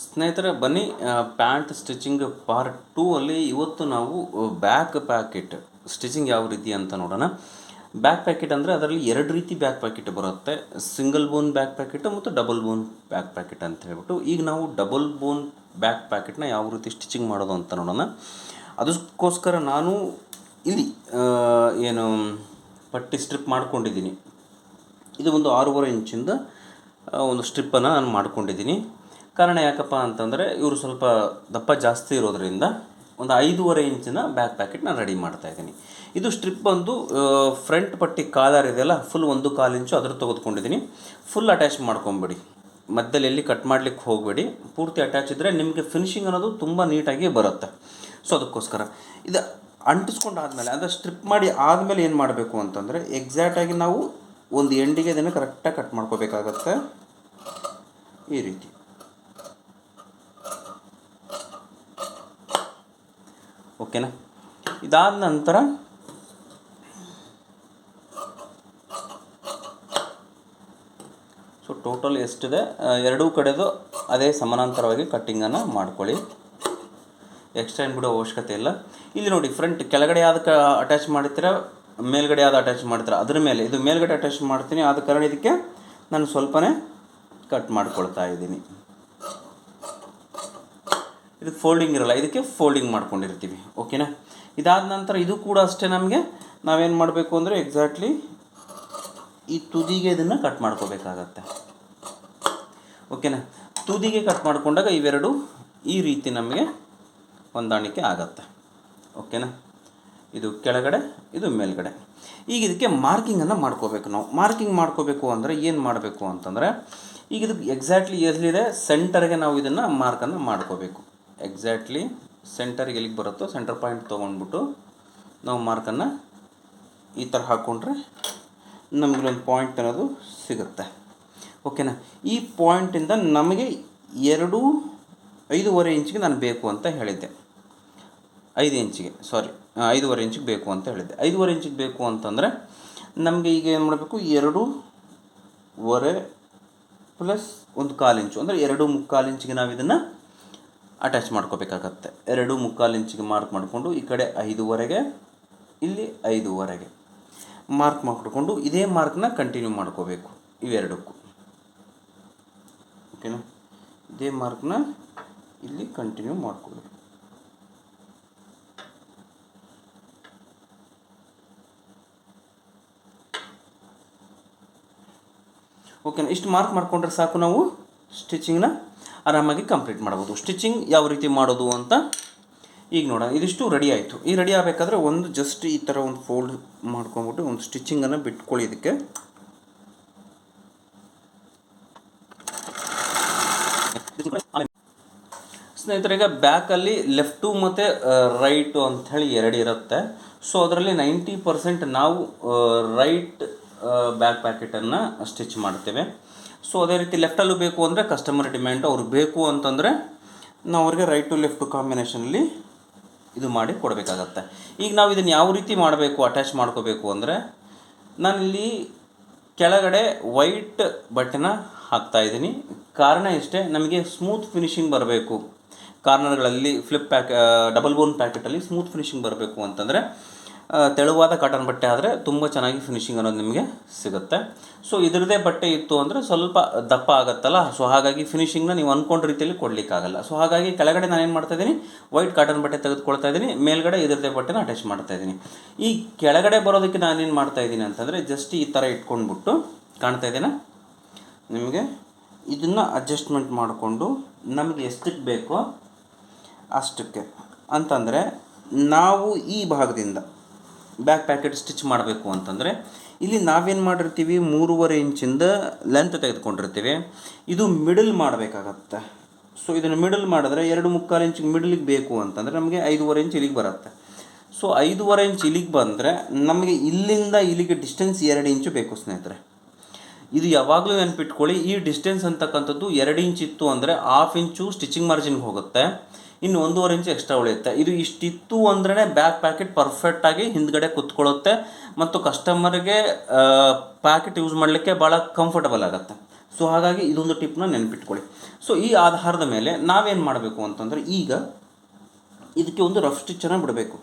ಸ್ನೇಹಿತರೆ, ಬನ್ನಿ pant stitching part two ಅಲ್ಲಿ ಇವತ್ತು ನಾವು ಬ್ಯಾಕ್ ಪ್ಯಾಕೆಟ್, ಸ್ಟಿಚಿಂಗ್ ಯಾವ ರೀತಿ ಅಂತ ನೋಡೋಣ. ಬ್ಯಾಕ್ ಪ್ಯಾಕೆಟ್ ಅಂದರೆ ಅದರಲ್ಲಿ ಎರಡು ರೀತಿ ಬ್ಯಾಕ್ ಪ್ಯಾಕೆಟ್ ಬರುತ್ತೆ. ಸಿಂಗಲ್ ಬೋನ್ ಬ್ಯಾಕ್ ಪ್ಯಾಕೆಟ್ ಮತ್ತು ಡಬಲ್ ಬೋನ್ ಬ್ಯಾಕ್ ಪ್ಯಾಕೆಟ್ ಅಂತ ಹೇಳ್ಬಿಟ್ಟು, ಈಗ ನಾವು ಡಬಲ್ ಬೋನ್ ಬ್ಯಾಕ್ ಪ್ಯಾಕೆಟ್ನ ಯಾವ ರೀತಿ ಸ್ಟಿಚಿಂಗ್ ಮಾಡೋದು ಅಂತ ನೋಡೋಣ. ಅದಕ್ಕೋಸ್ಕರ ನಾನು ಇಲ್ಲಿ ಏನು, ಪಟ್ಟಿ ಸ್ಟ್ರಿಪ್ ಮಾಡ್ಕೊಂಡಿದ್ದೀನಿ. ಇದು ಒಂದು ಆರೂವರೆ ಇಂಚಿಂದ ಒಂದು ಸ್ಟ್ರಿಪ್ಪನ್ನು ನಾನು ಮಾಡ್ಕೊಂಡಿದ್ದೀನಿ. ಕಾರಣ ಯಾಕಪ್ಪ ಅಂತಂದರೆ ಇವರು ಸ್ವಲ್ಪ ದಪ್ಪ ಜಾಸ್ತಿ ಇರೋದರಿಂದ ಒಂದು ಐದೂವರೆ ಇಂಚಿನ ಬ್ಯಾಕ್ ಪ್ಯಾಕೆಟ್ ನಾನು ರೆಡಿ ಮಾಡ್ತಾ ಇದ್ದೀನಿ. ಇದು ಸ್ಟ್ರಿಪ್ ಬಂದು ಫ್ರಂಟ್ ಪಟ್ಟಿ ಕಾಲರ್ ಇದೆಯಲ್ಲ ಫುಲ್ ಒಂದು ಕಾಲು ಇಂಚು ಅದ್ರ ತೆಗೆದುಕೊಂಡಿದ್ದೀನಿ. ಫುಲ್ ಅಟ್ಯಾಚ್ ಮಾಡ್ಕೊಂಬಿಡಿ. ಮಧ್ಯದಲ್ಲಿ ಎಲ್ಲಿ ಕಟ್ ಮಾಡ್ಲಿಕ್ಕೆ ಹೋಗಬೇಡಿ. ಪೂರ್ತಿ ಅಟ್ಯಾಚ್ ಇದ್ದರೆ ನಿಮಗೆ ಫಿನಿಶಿಂಗ್ ಅನ್ನೋದು ತುಂಬ ನೀಟಾಗಿ ಬರುತ್ತೆ. ಸೊ ಅದಕ್ಕೋಸ್ಕರ. ಇದು ಅಂಟಿಸ್ಕೊಂಡಾದ್ಮೇಲೆ, ಅಂದರೆ ಸ್ಟ್ರಿಪ್ ಮಾಡಿ ಆದಮೇಲೆ ಏನು ಮಾಡಬೇಕು ಅಂತಂದರೆ ಎಕ್ಸಾಕ್ಟಾಗಿ ನಾವು ಒಂದು ಎಂಡಿಗೆ ಇದನ್ನು ಕರೆಕ್ಟಾಗಿ ಕಟ್ ಮಾಡ್ಕೋಬೇಕಾಗತ್ತೆ. ಈ ರೀತಿ. ಓಕೆನಾ? ಇದಾದ ನಂತರ ಸೊ ಟೋಟಲ್ ಎಷ್ಟಿದೆ? ಎರಡೂ ಕಡೆದು ಅದೇ ಸಮಾನಾಂತರವಾಗಿ ಕಟ್ಟಿಂಗನ್ನು ಮಾಡ್ಕೊಳ್ಳಿ. ಎಕ್ಸ್ಟೆಂಡ್ ಬಿಡೋ ಅವಶ್ಯಕತೆ ಇಲ್ಲ. ಇಲ್ಲಿ ನೋಡಿ ಫ್ರಂಟ್ ಕೆಳಗಡೆ ಯಾವ್ದಕ್ಕೆ ಅಟ್ಯಾಚ್ ಮಾಡ್ತೀರ ಮೇಲ್ಗಡೆ ಯಾವ್ದು ಅಟ್ಯಾಚ್ ಮಾಡ್ತೀರಾ ಅದ್ರ ಮೇಲೆ. ಇದು ಮೇಲ್ಗಡೆ ಅಟ್ಯಾಚ್ ಮಾಡ್ತೀನಿ, ಆದ ಕಾರಣ ಇದಕ್ಕೆ ನಾನು ಸ್ವಲ್ಪನೇ ಕಟ್ ಮಾಡ್ಕೊಳ್ತಾ ಇದ್ದೀನಿ. ಇದು ಫೋಲ್ಡಿಂಗ್ ಇರಲ್ಲ, ಇದಕ್ಕೆ ಫೋಲ್ಡಿಂಗ್ ಮಾಡ್ಕೊಂಡಿರ್ತೀವಿ ಓಕೆನಾ ಇದಾದ ನಂತರ ಇದು ಕೂಡ ಅಷ್ಟೇ ನಮಗೆ, ನಾವೇನು ಮಾಡಬೇಕು ಅಂದರೆ ಎಕ್ಸಾಕ್ಟ್ಲಿ ಈ ತುದಿಗೆ ಇದನ್ನು ಕಟ್ ಮಾಡ್ಕೋಬೇಕಾಗತ್ತೆ. ಓಕೆನಾ ತುದಿಗೆ ಕಟ್ ಮಾಡಿಕೊಂಡಾಗ ಇವೆರಡು ಈ ರೀತಿ ನಮಗೆ ಹೊಂದಾಣಿಕೆ ಆಗತ್ತೆ ಓಕೆನಾ ಇದು ಕೆಳಗಡೆ, ಇದು ಮೇಲ್ಗಡೆ. ಈಗ ಇದಕ್ಕೆ ಮಾರ್ಕಿಂಗನ್ನು ಮಾಡ್ಕೋಬೇಕು ನಾವು. ಮಾರ್ಕಿಂಗ್ ಮಾಡ್ಕೋಬೇಕು ಅಂದರೆ ಏನು ಮಾಡಬೇಕು ಅಂತಂದರೆ, ಈಗ ಇದಕ್ಕೆ ಎಕ್ಸಾಕ್ಟ್ಲಿ ಎಲ್ಲಿದೆ? ಸೆಂಟರ್ಗೆ ನಾವು ಇದನ್ನು ಮಾರ್ಕನ್ನು ಮಾಡ್ಕೋಬೇಕು. ಎಕ್ಸಾಕ್ಟ್ಲಿ ಸೆಂಟರ್ಗೆ ಎಲ್ಲಿಗೆ ಬರುತ್ತೋ ಸೆಂಟರ್ ಪಾಯಿಂಟ್ ತೊಗೊಂಡ್ಬಿಟ್ಟು ನಾವು ಮಾರ್ಕನ್ನು ಈ ಥರ ಹಾಕ್ಕೊಂಡ್ರೆ ಒಂದು ಪಾಯಿಂಟ್ ಅನ್ನೋದು ಸಿಗುತ್ತೆ. ಓಕೆನಾ ಈ ಪಾಯಿಂಟಿಂದ ನಮಗೆ ಎರಡು ಐದೂವರೆ ಇಂಚಿಗೆ ನಾನು ಬೇಕು ಅಂತ ಹೇಳಿದ್ದೆ. ಐದು ಇಂಚಿಗೆ ಸಾರಿ ಐದೂವರೆ ಇಂಚಿಗೆ ಬೇಕು ಅಂತ ಹೇಳಿದ್ದೆ. ಐದೂವರೆ ಇಂಚಿಗೆ ಬೇಕು ಅಂತಂದರೆ ನಮಗೆ ಈಗ ಏನು ಮಾಡಬೇಕು? ಎರಡೂವರೆ ಪ್ಲಸ್ ಒಂದು ಕಾಲು ಇಂಚು ಅಂದರೆ ಎರಡು ಮುಕ್ಕಾಲು ಇಂಚಿಗೆ ನಾವು ಇದನ್ನು ಅಟ್ಯಾಚ್ ಮಾಡ್ಕೋಬೇಕಾಗತ್ತೆ. ಎರಡು ಮುಕ್ಕಾಲು ಇಂಚಿಗೆ ಮಾರ್ಕ್ ಮಾಡಿಕೊಂಡು ಈ ಕಡೆ ಐದುವರೆಗೆ, ಇಲ್ಲಿ ಐದೂವರೆಗೆ ಮಾರ್ಕ್ ಮಾಡಿಕೊಂಡು ಇದೇ ಮಾರ್ಕ್ನ ಕಂಟಿನ್ಯೂ ಮಾಡ್ಕೋಬೇಕು ಇವೆರಡಕ್ಕೂ ಓಕೆನಾ? ಇದೇ ಮಾರ್ಕ್ನ ಇಲ್ಲಿ ಕಂಟಿನ್ಯೂ ಮಾಡ್ಕೋಬೇಕು. ಓಕೆನಾ? ಇಷ್ಟು ಮಾರ್ಕ್ ಮಾಡಿಕೊಂಡ್ರೆ ಸಾಕು ನಾವು ಸ್ಟಿಚಿಂಗ್ನ? ಆರಾಮಾಗಿ ಕಂಪ್ಲೀಟ್ ಮಾಡ್ಬೋದು ಸ್ಟಿಚಿಂಗ್ ಯಾವ ರೀತಿ ಮಾಡೋದು ಅಂತ ಈಗ ನೋಡೋಣ. ಇದಿಷ್ಟು ರೆಡಿ ಆಯಿತು. ಈ ರೆಡಿ ಆಗಬೇಕಾದ್ರೆ ಒಂದು ಜಸ್ಟ್ ಈ ಥರ ಒಂದು ಫೋಲ್ಡ್ ಮಾಡ್ಕೊಂಬಿಟ್ಟು ಒಂದು ಸ್ಟಿಚಿಂಗನ್ನು ಬಿಟ್ಕೊಳ್ಳಿ ಇದಕ್ಕೆ. ಸ್ನೇಹಿತರಿಗೆ ಬ್ಯಾಕಲ್ಲಿ ಲೆಫ್ಟು ಮತ್ತು ರೈಟು ಅಂಥೇಳಿ ಎರಡು ಇರುತ್ತೆ. ಸೊ ಅದರಲ್ಲಿ ನೈಂಟಿ ಪರ್ಸೆಂಟ್ ನಾವು ರೈಟ್ ಬ್ಯಾಕ್ ಪ್ಯಾಕೆಟನ್ನು ಸ್ಟಿಚ್ ಮಾಡ್ತೇವೆ. ಸೊ ಅದೇ ರೀತಿ ಲೆಫ್ಟಲ್ಲೂ ಬೇಕು ಅಂದರೆ ಕಸ್ಟಮರ್ ಡಿಮ್ಯಾಂಡ್ ಅವ್ರಿಗೆ ಬೇಕು ಅಂತಂದರೆ ನಾವು ಅವ್ರಿಗೆ ರೈಟ್ ಟು ಲೆಫ್ಟ್ ಕಾಂಬಿನೇಷನಲ್ಲಿ ಇದು ಮಾಡಿ ಕೊಡಬೇಕಾಗತ್ತೆ. ಈಗ ನಾವು ಇದನ್ನು ಯಾವ ರೀತಿ ಮಾಡಬೇಕು ಅಟ್ಯಾಚ್ ಮಾಡ್ಕೋಬೇಕು ಅಂದರೆ ನಾನಿಲ್ಲಿ ಕೆಳಗಡೆ ವೈಟ್ ಬಟ್ಟೆನ ಹಾಕ್ತಾ ಇದ್ದೀನಿ. ಕಾರಣ ಇಷ್ಟೇ, ನಮಗೆ ಸ್ಮೂತ್ ಫಿನಿಶಿಂಗ್ ಬರಬೇಕು. ಕಾರ್ನರ್ಗಳಲ್ಲಿ ಫ್ಲಿಪ್ ಪ್ಯಾಕ್ ಡಬಲ್ ಬೋನ್ ಪ್ಯಾಕೆಟಲ್ಲಿ ಸ್ಮೂತ್ ಫಿನಿಶಿಂಗ್ ಬರಬೇಕು ಅಂತಂದರೆ ತೆಳುವಾದ ಕಾಟನ್ ಬಟ್ಟೆ ಆದರೆ ತುಂಬ ಚೆನ್ನಾಗಿ ಫಿನಿಶಿಂಗ್ ಅನ್ನೋದು ನಿಮಗೆ ಸಿಗುತ್ತೆ. ಸೊ ಇದರದೇ ಬಟ್ಟೆ ಇತ್ತು ಅಂದರೆ ಸ್ವಲ್ಪ ದಪ್ಪ ಆಗುತ್ತಲ್ಲ? ಸೊ ಹಾಗಾಗಿ ಫಿನಿಶಿಂಗ್ನ ನೀವು ಅಂದ್ಕೊಂಡ ರೀತಿಯಲ್ಲಿ ಕೊಡಲಿಕ್ಕಾಗಲ್ಲ. ಸೊ ಹಾಗಾಗಿ ಕೆಳಗಡೆ ನಾನು ಏನು ಮಾಡ್ತಾ ಇದ್ದೀನಿ? ವೈಟ್ ಕಾಟನ್ ಬಟ್ಟೆ ತೆಗೆದುಕೊಳ್ತಾ ಇದ್ದೀನಿ. ಮೇಲ್ಗಡೆ ಇದರದೇ ಬಟ್ಟೆನ ಅಟ್ಯಾಚ್ ಮಾಡ್ತಾ ಇದ್ದೀನಿ. ಈ ಕೆಳಗಡೆ ಬರೋದಕ್ಕೆ ನಾನೇನು ಮಾಡ್ತಾ ಇದ್ದೀನಿ ಅಂತಂದರೆ ಜಸ್ಟ್ ಈ ಥರ ಇಟ್ಕೊಂಡ್ಬಿಟ್ಟು ಕಾಣ್ತಾ ಇದ್ದೀನ ನಿಮಗೆ ಇದನ್ನು ಅಡ್ಜಸ್ಟ್ಮೆಂಟ್ ಮಾಡಿಕೊಂಡು ನಮಗೆ ಎಷ್ಟಕ್ಕೆ ಬೇಕೋ ಅಷ್ಟಕ್ಕೆ. ಅಂತಂದರೆ ನಾವು ಈ ಭಾಗದಿಂದ ಬ್ಯಾಕ್ ಪ್ಯಾಕೆಟ್ ಸ್ಟಿಚ್ ಮಾಡಬೇಕು ಅಂತಂದರೆ ಇಲ್ಲಿ ನಾವೇನು ಮಾಡಿರ್ತೀವಿ ಮೂರುವರೆ ಇಂಚಿಂದ ಲೆಂತ್ ತೆಗೆದುಕೊಂಡಿರ್ತೀವಿ. ಇದು ಮಿಡಲ್ ಮಾಡಬೇಕಾಗತ್ತೆ. ಸೊ ಇದನ್ನು ಮಿಡಲ್ ಮಾಡಿದ್ರೆ ಎರಡು ಮುಕ್ಕಾಲು ಇಂಚಿಗೆ ಮಿಡಲಿಗೆ ಬೇಕು ಅಂತಂದರೆ ನಮಗೆ ಐದೂವರೆ ಇಂಚ್ ಇಲ್ಲಿಗೆ ಬರುತ್ತೆ. ಸೊ ಐದೂವರೆ ಇಂಚ್ ಇಲ್ಲಿಗೆ ಬಂದರೆ ನಮಗೆ ಇಲ್ಲಿಂದ ಇಲ್ಲಿಗೆ ಡಿಸ್ಟೆನ್ಸ್ ಎರಡು ಇಂಚು ಬೇಕು ಸ್ನೇಹಿತರೆ. ಇದು ಯಾವಾಗಲೂ ನೆನಪಿಟ್ಕೊಳ್ಳಿ, ಈ ಡಿಸ್ಟೆನ್ಸ್ ಅಂತಕ್ಕಂಥದ್ದು ಎರಡು ಇಂಚ್ ಇತ್ತು ಅಂದರೆ ಹಾಫ್ ಇಂಚು ಸ್ಟಿಚಿಂಗ್ ಮಾರ್ಜಿನ್ಗೆ ಹೋಗುತ್ತೆ. ಇನ್ನು ಒಂದೂವರೆ ಇಂಚು ಎಕ್ಸ್ಟ್ರಾ ಉಳಿಯುತ್ತೆ. ಇದು ಇಷ್ಟಿತ್ತು ಅಂದ್ರೆ ಬ್ಯಾಕ್ ಪ್ಯಾಕೆಟ್ ಪರ್ಫೆಕ್ಟಾಗಿ ಹಿಂದ್ಗಡೆ ಕುತ್ಕೊಳ್ಳುತ್ತೆ ಮತ್ತು ಕಸ್ಟಮರ್ಗೆ ಪ್ಯಾಕೆಟ್ ಯೂಸ್ ಮಾಡಲಿಕ್ಕೆ ಭಾಳ ಕಂಫರ್ಟಬಲ್ ಆಗುತ್ತೆ. ಸೊ ಹಾಗಾಗಿ ಇದೊಂದು ಟಿಪ್ನ ನೆನಪಿಟ್ಕೊಳ್ಳಿ. ಸೊ ಈ ಆಧಾರದ ಮೇಲೆ ನಾವೇನು ಮಾಡಬೇಕು ಅಂತಂದರೆ ಈಗ ಇದಕ್ಕೆ ಒಂದು ರಫ್ ಸ್ಟಿಚ್ಚನ್ನು ಬಿಡಬೇಕು.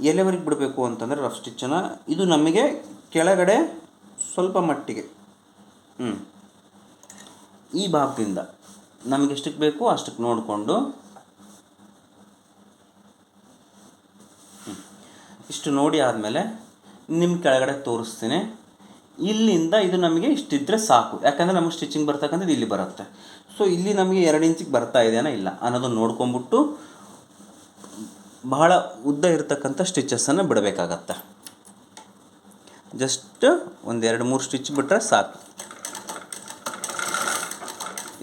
ಎಲ್ಲಿವರೆಗೆ ಬಿಡಬೇಕು ಅಂತಂದರೆ ರಫ್ ಸ್ಟಿಚ್ಚನ್ನು ಇದು ನಮಗೆ ಕೆಳಗಡೆ ಸ್ವಲ್ಪ ಮಟ್ಟಿಗೆ ಹ್ಞೂ ಈ ಭಾಗದಿಂದ ನಮಗೆ ಎಷ್ಟಕ್ಕೆ ಬೇಕು ಅಷ್ಟಕ್ಕೆ ನೋಡಿಕೊಂಡು ಇಷ್ಟು ನೋಡಿ ಆದಮೇಲೆ ನಿಮ್ಮ ಕೆಳಗಡೆ ತೋರಿಸ್ತೀನಿ. ಇಲ್ಲಿಂದ ಇದು ನಮಗೆ ಇಷ್ಟಿದ್ರೆ ಸಾಕು. ಯಾಕಂದರೆ ನಮಗೆ ಸ್ಟಿಚಿಂಗ್ ಬರ್ತಕ್ಕಂಥದ್ದು ಇಲ್ಲಿ ಬರುತ್ತೆ. ಸೊ ಇಲ್ಲಿ ನಮಗೆ ಎರಡು ಇಂಚಿಗೆ ಬರ್ತಾ ಇದೆಯಾ ಇಲ್ಲ. ಅನ್ನೋದನ್ನು ನೋಡ್ಕೊಂಬಿಟ್ಟು ಬಹಳ ಉದ್ದ ಇರತಕ್ಕಂಥ ಸ್ಟಿಚಸ್ಸನ್ನು ಬಿಡಬೇಕಾಗತ್ತೆ. ಜಸ್ಟ್ ಒಂದು ಎರಡು ಮೂರು ಸ್ಟಿಚ್ ಬಿಟ್ಟರೆ ಸಾಕು.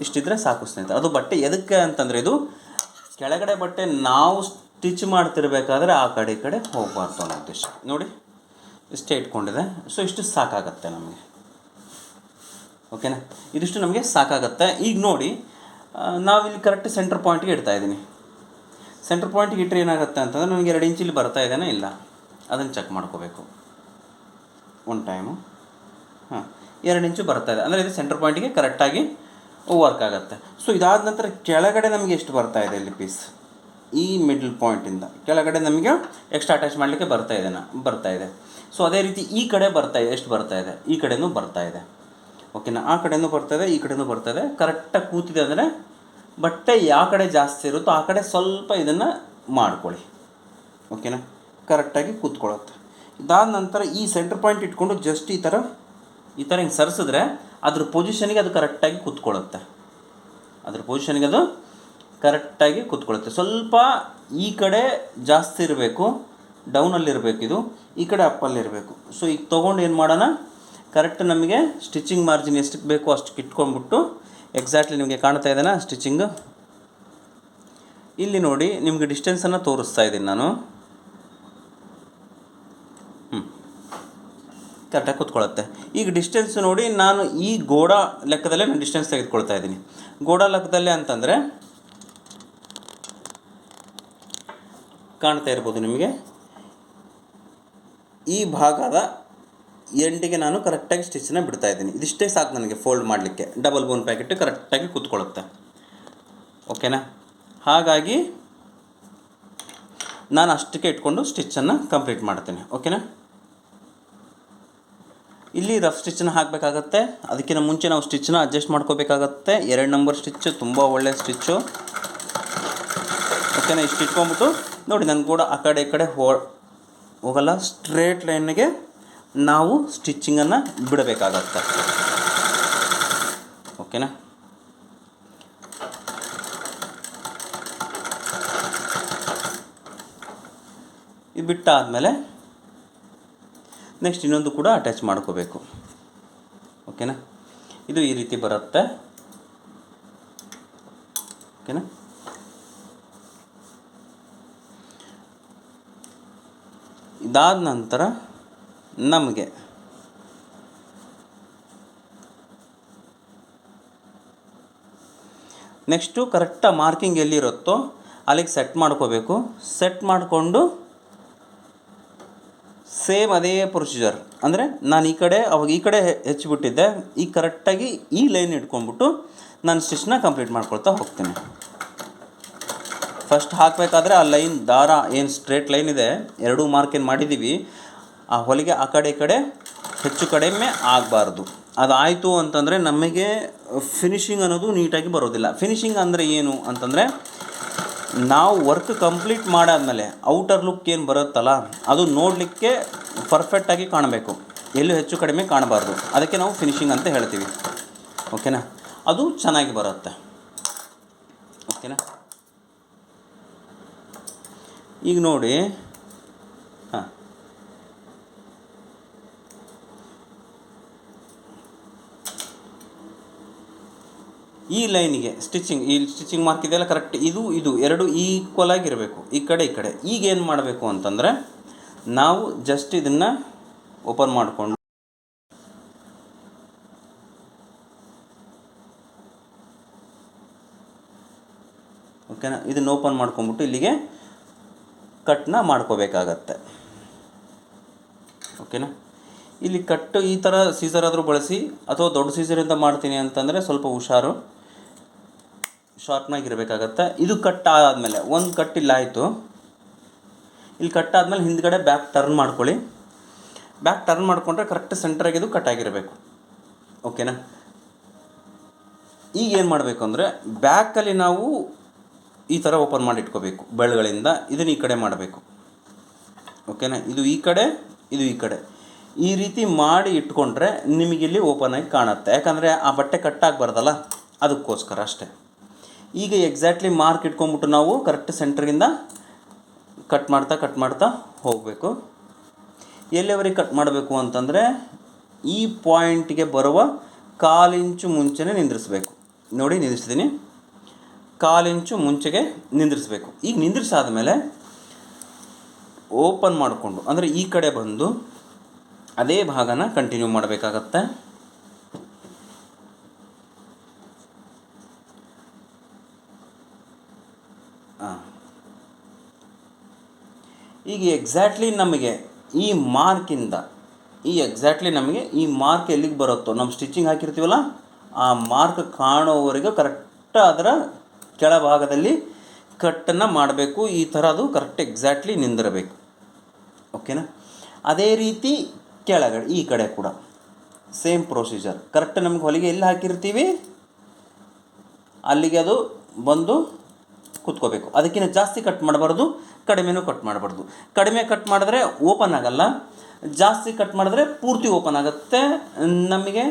ಇಷ್ಟಿದ್ರೆ ಸಾಕು ಸ್ನೇಹಿತರೆ. ಅದು ಬಟ್ಟೆ ಎದಕ್ಕೆ ಅಂತಂದರೆ ಇದು ಕೆಳಗಡೆ ಬಟ್ಟೆ ನಾವು ಸ್ಟಿಚ್ ಮಾಡ್ತಿರ್ಬೇಕಾದ್ರೆ ಆ ಕಡೆ ಈ ಕಡೆ ಹೋಗಬಾರ್ದು ಅನ್ನೋ ಉದ್ದೇಶ. ನೋಡಿ, ಇಷ್ಟೇ ಇಟ್ಕೊಂಡಿದೆ. ಸೊ ಇಷ್ಟು ಸಾಕಾಗತ್ತೆ ನಮಗೆ. ಓಕೆನಾ ಇದಿಷ್ಟು ನಮಗೆ ಸಾಕಾಗತ್ತೆ. ಈಗ ನೋಡಿ ನಾವಿಲ್ಲಿ ಕರೆಕ್ಟ್ ಸೆಂಟ್ರ್ ಪಾಯಿಂಟ್ಗೆ ಇಡ್ತಾ ಇದ್ದೀನಿ. ಸೆಂಟ್ರ್ ಪಾಯಿಂಟ್ಗೆ ಇಟ್ಟರೆ ಏನಾಗುತ್ತೆ ಅಂತಂದರೆ ನನಗೆ ಎರಡು ಇಲ್ಲಿ ಬರ್ತಾ ಇದ್ದಾನೆ ಇಲ್ಲ. ಅದನ್ನು ಚೆಕ್ ಮಾಡ್ಕೋಬೇಕು. ಒನ್ ಟೈಮು ಹಾಂ, ಎರಡು ಇಂಚು ಬರ್ತಾ ಇದೆ. ಅಂದರೆ ಇದು ಸೆಂಟ್ರ್ ಪಾಯಿಂಟಿಗೆ ಕರೆಕ್ಟಾಗಿ ವರ್ಕ್ ಆಗುತ್ತೆ. ಸೊ ಇದಾದ ನಂತರ ಕೆಳಗಡೆ ನಮಗೆ ಎಷ್ಟು ಬರ್ತಾ ಇದೆ ಇಲ್ಲಿ ಪೀಸ್ ಈ ಮಿಡ್ಲ್ ಪಾಯಿಂಟಿಂದ ಕೆಳಗಡೆ ನಮಗೆ ಎಕ್ಸ್ಟ್ರಾ ಅಟ್ಯಾಚ್ ಮಾಡಲಿಕ್ಕೆ ಬರ್ತಾ ಇದೆನಾ ಬರ್ತಾ ಇದೆ. ಸೊ ಅದೇ ರೀತಿ ಈ ಕಡೆ ಬರ್ತಾ ಇದೆ, ಎಷ್ಟು ಬರ್ತಾ ಇದೆ? ಈ ಕಡೆನೂ ಬರ್ತಾ ಇದೆ. ಓಕೆನಾ ಆ ಕಡೆನೂ ಬರ್ತಾ ಇದೆ, ಈ ಕಡೆನೂ ಬರ್ತಾ ಇದೆ. ಕರೆಕ್ಟಾಗಿ ಕೂತಿದೆ ಅಂದರೆ ಬಟ್ಟೆ ಯಾವ ಕಡೆ ಜಾಸ್ತಿ ಇರುತ್ತೋ ಆ ಕಡೆ ಸ್ವಲ್ಪ ಇದನ್ನು ಮಾಡ್ಕೊಳ್ಳಿ. ಓಕೆನಾ ಕರೆಕ್ಟಾಗಿ ಕೂತ್ಕೊಳ್ಳುತ್ತೆ. ಇದಾದ ನಂತರ ಈ ಸೆಂಟರ್ ಪಾಯಿಂಟ್ ಇಟ್ಕೊಂಡು ಜಸ್ಟ್ ಈ ಥರ ಈ ಥರ ಹಿಂಗೆ ಸರಿಸಿದ್ರೆ ಅದ್ರ ಪೊಸಿಷನಿಗೆ ಅದು ಕರೆಕ್ಟಾಗಿ ಕೂತ್ಕೊಳ್ಳುತ್ತೆ. ಅದ್ರ ಪೊಸಿಷನಿಗೆ ಅದು ಕರೆಕ್ಟಾಗಿ ಕೂತ್ಕೊಳ್ಳುತ್ತೆ. ಸ್ವಲ್ಪ ಈ ಕಡೆ ಜಾಸ್ತಿ ಇರಬೇಕು ಡೌನಲ್ಲಿರಬೇಕು ಇದು, ಈ ಕಡೆ ಅಪ್ಪಲ್ಲಿರಬೇಕು ಸೊ ಈಗ ತೊಗೊಂಡು ಏನು ಮಾಡೋಣ? ಕರೆಕ್ಟ್ ನಮಗೆ ಸ್ಟಿಚಿಂಗ್ ಮಾರ್ಜಿನ್ ಎಷ್ಟಕ್ಕೆ ಬೇಕೋ ಅಷ್ಟಕ್ಕೆ ಇಟ್ಕೊಂಡ್ಬಿಟ್ಟು ಎಕ್ಸಾಕ್ಟ್ಲಿ ನಿಮಗೆ ಕಾಣ್ತಾ ಇದ್ದಾನ ಸ್ಟಿಚಿಂಗು ಇಲ್ಲಿ ನೋಡಿ, ನಿಮಗೆ ಡಿಸ್ಟೆನ್ಸನ್ನು ತೋರಿಸ್ತಾ ಇದ್ದೀನಿ ನಾನು. ಹ್ಞೂ ಕರೆಕ್ಟಾಗಿ ಕೂತ್ಕೊಳ್ಳುತ್ತೆ. ಈಗ ಡಿಸ್ಟೆನ್ಸ್ ನೋಡಿ, ನಾನು ಈ ಗೋಡ ಲೆಕ್ಕದಲ್ಲೇ ನಾನು ಡಿಸ್ಟೆನ್ಸ್ ತೆಗೆದುಕೊಳ್ತಾ ಇದ್ದೀನಿ. ಗೋಡ ಲೆಕ್ಕದಲ್ಲೇ ಅಂತಂದರೆ ಕಾಣ್ತಾ ಇರ್ಬೋದು ನಿಮಗೆ. ಈ ಭಾಗದ ಎಂಡಿಗೆ ನಾನು ಕರೆಕ್ಟಾಗಿ ಸ್ಟಿಚ್ನ ಬಿಡ್ತಾ ಇದ್ದೀನಿ. ಇದಿಷ್ಟೇ ಸಾಕು ನನಗೆ ಫೋಲ್ಡ್ ಮಾಡಲಿಕ್ಕೆ. ಡಬಲ್ ಬೋನ್ ಪ್ಯಾಕೆಟ್ ಕರೆಕ್ಟಾಗಿ ಕೂತ್ಕೊಳ್ಳುತ್ತೆ. ಓಕೆನಾ? ಹಾಗಾಗಿ ನಾನು ಅಷ್ಟಕ್ಕೆ ಇಟ್ಕೊಂಡು ಸ್ಟಿಚ್ಚನ್ನು ಕಂಪ್ಲೀಟ್ ಮಾಡ್ತೀನಿ. ಓಕೆನಾ? ಇಲ್ಲಿ ರಫ್ ಸ್ಟಿಚ್ಚನ್ನು ಹಾಕಬೇಕಾಗತ್ತೆ. ಅದಕ್ಕಿಂತ ಮುಂಚೆ ನಾವು ಸ್ಟಿಚ್ಚನ್ನ ಅಡ್ಜಸ್ಟ್ ಮಾಡ್ಕೋಬೇಕಾಗತ್ತೆ. ಎರಡು ನಂಬರ್ ಸ್ಟಿಚ್ಚು, ತುಂಬ ಒಳ್ಳೆಯ ಸ್ಟಿಚ್ಚು. ಓಕೆನಾ? ಇಷ್ಟು ಇಟ್ಕೊಂಬಿಟ್ಟು ನೋಡಿ ನನ್ನ ಕೂಡ ಆ ಕಡೆ ಈ ಕಡೆ ಹೋ, ಹೋಗಲ್ಲ. ಸ್ಟ್ರೇಟ್ ಲೈನ್ಗೆ ನಾವು ಸ್ಟಿಚ್ಚಿಂಗನ್ನು ಬಿಡಬೇಕಾಗತ್ತೆ. ಓಕೆನಾ ಇದು ಬಿಟ್ಟಾದಮೇಲೆ ನೆಕ್ಸ್ಟ್ ಇನ್ನೊಂದು ಕೂಡ ಅಟ್ಯಾಚ್ ಮಾಡ್ಕೋಬೇಕು. ಓಕೆನಾ ಇದು ಈ ರೀತಿ ಬರುತ್ತೆ. ಓಕೆನಾ ಇದಾದ ನಂತರ ನಮಗೆ ನೆಕ್ಸ್ಟು ಕರೆಕ್ಟಾಗಿ ಮಾರ್ಕಿಂಗ್ ಎಲ್ಲಿರುತ್ತೋ ಅಲ್ಲಿಗೆ ಸೆಟ್ ಮಾಡ್ಕೋಬೇಕು. ಸೆಟ್ ಮಾಡಿಕೊಂಡು ಸೇಮ್ ಅದೇ ಪ್ರೊಸೀಜರ್. ಅಂದರೆ ನಾನು ಈ ಕಡೆ, ಅವಾಗ ಈ ಕಡೆ ಹೆಚ್ಚಿಬಿಟ್ಟಿದ್ದೆ. ಈ ಕರೆಕ್ಟಾಗಿ ಈ ಲೈನ್ ಇಟ್ಕೊಂಡ್ಬಿಟ್ಟು ನಾನು ಸ್ಟಿಚ್ನ ಕಂಪ್ಲೀಟ್ ಮಾಡ್ಕೊಳ್ತಾ ಹೋಗ್ತೀನಿ. ಫಸ್ಟ್ ಹಾಕಬೇಕಾದ್ರೆ ಆ ಲೈನ್ ದಾರ ಏನು ಸ್ಟ್ರೇಟ್ ಲೈನ್ ಇದೆ, ಎರಡೂ ಮಾರ್ಕ್ ಏನು ಮಾಡಿದ್ದೀವಿ ಆ ಹೊಲಿಗೆ ಆ ಕಡೆ ಈ ಕಡೆ ಹೆಚ್ಚು ಕಡಿಮೆ ಆಗಬಾರ್ದು. ಅದಾಯಿತು ಅಂತಂದರೆ ನಮಗೆ ಫಿನಿಶಿಂಗ್ ಅನ್ನೋದು ನೀಟಾಗಿ ಬರೋದಿಲ್ಲ. ಫಿನಿಶಿಂಗ್ ಅಂದರೆ ಏನು ಅಂತಂದರೆ, ನಾವು ವರ್ಕ್ ಕಂಪ್ಲೀಟ್ ಮಾಡಾದಮೇಲೆ ಔಟರ್ ಲುಕ್ ಏನು ಬರುತ್ತಲ್ಲ, ಅದು ನೋಡಲಿಕ್ಕೆ ಪರ್ಫೆಕ್ಟಾಗಿ ಕಾಣಬೇಕು. ಎಲ್ಲೂ ಹೆಚ್ಚು ಕಡಿಮೆ ಕಾಣಬಾರ್ದು. ಅದಕ್ಕೆ ನಾವು ಫಿನಿಶಿಂಗ್ ಅಂತ ಹೇಳ್ತೀವಿ. ಓಕೆನಾ ಅದು ಚೆನ್ನಾಗಿ ಬರುತ್ತೆ. ಓಕೆನಾ ಈಗ ನೋಡಿ. ಹಾಂ. ಈ ಲೈನಿಗೆ ಸ್ಟಿಚಿಂಗ್, ಈ ಸ್ಟಿಚಿಂಗ್ ಮಾರ್ಕ್ ಇದೆಯಲ್ಲ? ಕರೆಕ್ಟ್ ಇದು ಇದು ಎರಡು ಈಕ್ವಲ್ ಆಗಿರಬೇಕು. ಈ ಕಡೆ ಈ ಕಡೆ. ಈಗ ಏನು ಮಾಡಬೇಕು ಅಂತಂದರೆ, ನಾವು ಜಸ್ಟ್ ಇದನ್ನು ಓಪನ್ ಮಾಡಿಕೊಂಡು ಓಕೆನಾ ಇದನ್ನು ಓಪನ್ ಮಾಡ್ಕೊಂಬಿಟ್ಟು ಇಲ್ಲಿಗೆ ಕಟ್ನ ಮಾಡ್ಕೋಬೇಕಾಗತ್ತೆ. ಓಕೆನಾ? ಇಲ್ಲಿ ಕಟ್ಟು ಈ ಥರ ಸೀಸರ್ ಆದರೂ ಬಳಸಿ, ಅಥವಾ ದೊಡ್ಡ ಸೀಸರಿಂದ ಮಾಡ್ತೀನಿ ಅಂತಂದರೆ ಸ್ವಲ್ಪ ಹುಷಾರು. ಶಾರ್ಪ್ನಾಗಿರಬೇಕಾಗತ್ತೆ ಇದು ಕಟ್ ಆದಮೇಲೆ, ಒಂದು ಕಟ್ ಇಲ್ಲ ಆಯಿತು. ಇಲ್ಲಿ ಕಟ್ ಆದಮೇಲೆ ಹಿಂದ್ಗಡೆ ಬ್ಯಾಕ್ ಟರ್ನ್ ಮಾಡ್ಕೊಳ್ಳಿ. ಬ್ಯಾಕ್ ಟರ್ನ್ ಮಾಡಿಕೊಂಡ್ರೆ ಕರೆಕ್ಟ್ ಸೆಂಟ್ರಾಗಿ ಇದು ಕಟ್ ಆಗಿರಬೇಕು. ಓಕೆನಾ? ಈಗ ಏನು ಮಾಡಬೇಕು ಅಂದರೆ ಬ್ಯಾಕಲ್ಲಿ ನಾವು ಈ ಥರ ಓಪನ್ ಮಾಡಿ ಇಟ್ಕೋಬೇಕು ಬೆಳ್ಗಳಿಂದ ಇದನ್ನು ಈ ಕಡೆ ಮಾಡಬೇಕು. ಓಕೆನಾ ಇದು ಈ ಕಡೆ, ಇದು ಈ ಕಡೆ. ಈ ರೀತಿ ಮಾಡಿ ಇಟ್ಕೊಂಡ್ರೆ ನಿಮಗಿಲ್ಲಿ ಓಪನ್ ಆಗಿ ಕಾಣುತ್ತೆ. ಯಾಕಂದರೆ ಆ ಬಟ್ಟೆ ಕಟ್ಟಾಗಬಾರ್ದಲ್ಲ ಅದಕ್ಕೋಸ್ಕರ ಅಷ್ಟೇ. ಈಗ ಎಕ್ಸಾಕ್ಟ್ಲಿ ಮಾರ್ಕ್ ಇಟ್ಕೊಂಬಿಟ್ಟು ನಾವು ಕರೆಕ್ಟ್ ಸೆಂಟ್ರಿಂದ ಕಟ್ ಮಾಡ್ತಾ ಕಟ್ ಮಾಡ್ತಾ ಹೋಗಬೇಕು. ಎಲ್ಲಿವರೆಗೆ ಕಟ್ ಮಾಡಬೇಕು ಅಂತಂದರೆ ಈ ಪಾಯಿಂಟ್ಗೆ ಬರುವ ಕಾಲಿಂಚು ಮುಂಚೆನೇ ನಿಂದ್ರಿಸ್ಬೇಕು. ನೋಡಿ ನಿಂದ್ರಿಸಿದ್ದೀನಿ ಕಾಲಿಂಚು ಮುಂಚೆಗೆ ನಿಂದಿರಿಸ್ಬೇಕು. ಈಗ ನಿಂದ್ರಿಸಾದ್ಮೇಲೆ ಓಪನ್ ಮಾಡಿಕೊಂಡು, ಅಂದರೆ ಈ ಕಡೆ ಬಂದು ಅದೇ ಭಾಗನ ಕಂಟಿನ್ಯೂ ಮಾಡಬೇಕಾಗತ್ತೆ. ಈಗ ಎಕ್ಸಾಕ್ಟ್ಲಿ ನಮಗೆ ಈ ಮಾರ್ಕಿಂದ ಈ ಎಕ್ಸಾಕ್ಟ್ಲಿ ನಮಗೆ ಈ ಮಾರ್ಕ್ ಎಲ್ಲಿಗೆ ಬರುತ್ತೋ ನಮ್ಮ ಸ್ಟಿಚಿಂಗ್ ಹಾಕಿರ್ತೀವಲ್ಲ, ಆ ಮಾರ್ಕ್ ಕಾಣೋವರೆಗೂ ಕರೆಕ್ಟ್ ಅದರ ಕೆಳಭಾಗದಲ್ಲಿ ಕಟ್ಟನ್ನು ಮಾಡಬೇಕು. ಈ ಥರ ಅದು ಕರೆಕ್ಟ್ ಎಕ್ಸಾಕ್ಟ್ಲಿ ನಿಂದಿರಬೇಕು ಓಕೆನಾ ಅದೇ ರೀತಿ ಕೆಳಗಡೆ, ಈ ಕಡೆ ಕೂಡ. ಸೇಮ್ ಪ್ರೊಸೀಜರ್ ಕರೆಕ್ಟ್ ನಮ್ಗೆ ಹೊಲಿಗೆ ಎಲ್ಲಿ ಹಾಕಿರ್ತೀವಿ? ಅಲ್ಲಿಗೆ ಅದು ಬಂದು ಕುತ್ಕೋಬೇಕು. ಅದಕ್ಕಿಂತ ಜಾಸ್ತಿ ಕಟ್ ಮಾಡಬಾರ್ದು, ಕಡಿಮೆನೂ ಕಟ್ ಮಾಡಬಾರ್ದು. ಕಡಿಮೆ ಕಟ್ ಮಾಡಿದ್ರೆ ಓಪನ್ ಆಗಲ್ಲ. ಜಾಸ್ತಿ ಕಟ್ ಮಾಡಿದ್ರೆ ಪೂರ್ತಿ ಓಪನ್ ಆಗುತ್ತೆ. ನಮಗೆ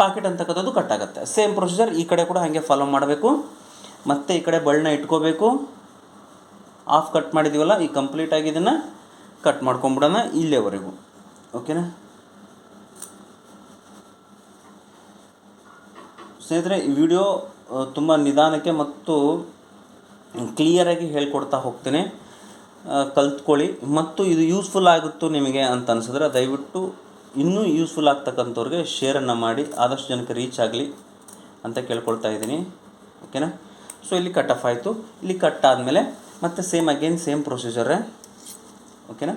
ಪಾಕೆಟ್ ಅಂತಕ್ಕಂಥದ್ದು ಕಟ್ ಆಗುತ್ತೆ. ಸೇಮ್ ಪ್ರೊಸೀಜರ್ ಈ ಕಡೆ ಕೂಡ ಹಾಗೆ ಫಾಲೋ ಮಾಡಬೇಕು. ಮತ್ತು ಈ ಕಡೆ ಬಳ್ಳನ ಇಟ್ಕೋಬೇಕು. ಆಫ್ ಕಟ್ ಮಾಡಿದ್ದೀವಲ್ಲ ಈ ಕಂಪ್ಲೀಟಾಗಿ ಇದನ್ನು ಕಟ್ ಮಾಡ್ಕೊಂಬಿಡೋಣ ಇಲ್ಲೇವರೆಗೂ ಓಕೆನಾ ಸ್ನೇಹಿತರೆ, ಈ ವಿಡಿಯೋ ತುಂಬ ನಿಧಾನಕ್ಕೆ ಮತ್ತು ಕ್ಲಿಯರಾಗಿ ಹೇಳ್ಕೊಡ್ತಾ ಹೋಗ್ತೇನೆ. ಕಲ್ತ್ಕೊಳ್ಳಿ. ಮತ್ತು ಇದು ಯೂಸ್ಫುಲ್ ಆಗುತ್ತೋ ನಿಮಗೆ ಅಂತ ಅನಿಸಿದ್ರೆ ದಯವಿಟ್ಟು ಇನ್ನೂ ಯೂಸ್ಫುಲ್ ಆಗ್ತಕ್ಕಂಥವ್ರಿಗೆ ಶೇರನ್ನು ಮಾಡಿ. ಆದಷ್ಟು ಜನಕ್ಕೆ ರೀಚ್ ಆಗಲಿ ಅಂತ ಕೇಳ್ಕೊಳ್ತಾ ಇದ್ದೀನಿ. ಓಕೆನಾ ಸೊ ಇಲ್ಲಿ ಕಟ್ ಆಫ್ ಆಯಿತು. ಇಲ್ಲಿ ಕಟ್ ಆದಮೇಲೆ ಮತ್ತೆ ಸೇಮ್ ಅಗೇನ್ ಸೇಮ್ ಪ್ರೊಸೀಜರೇ ಓಕೆನಾ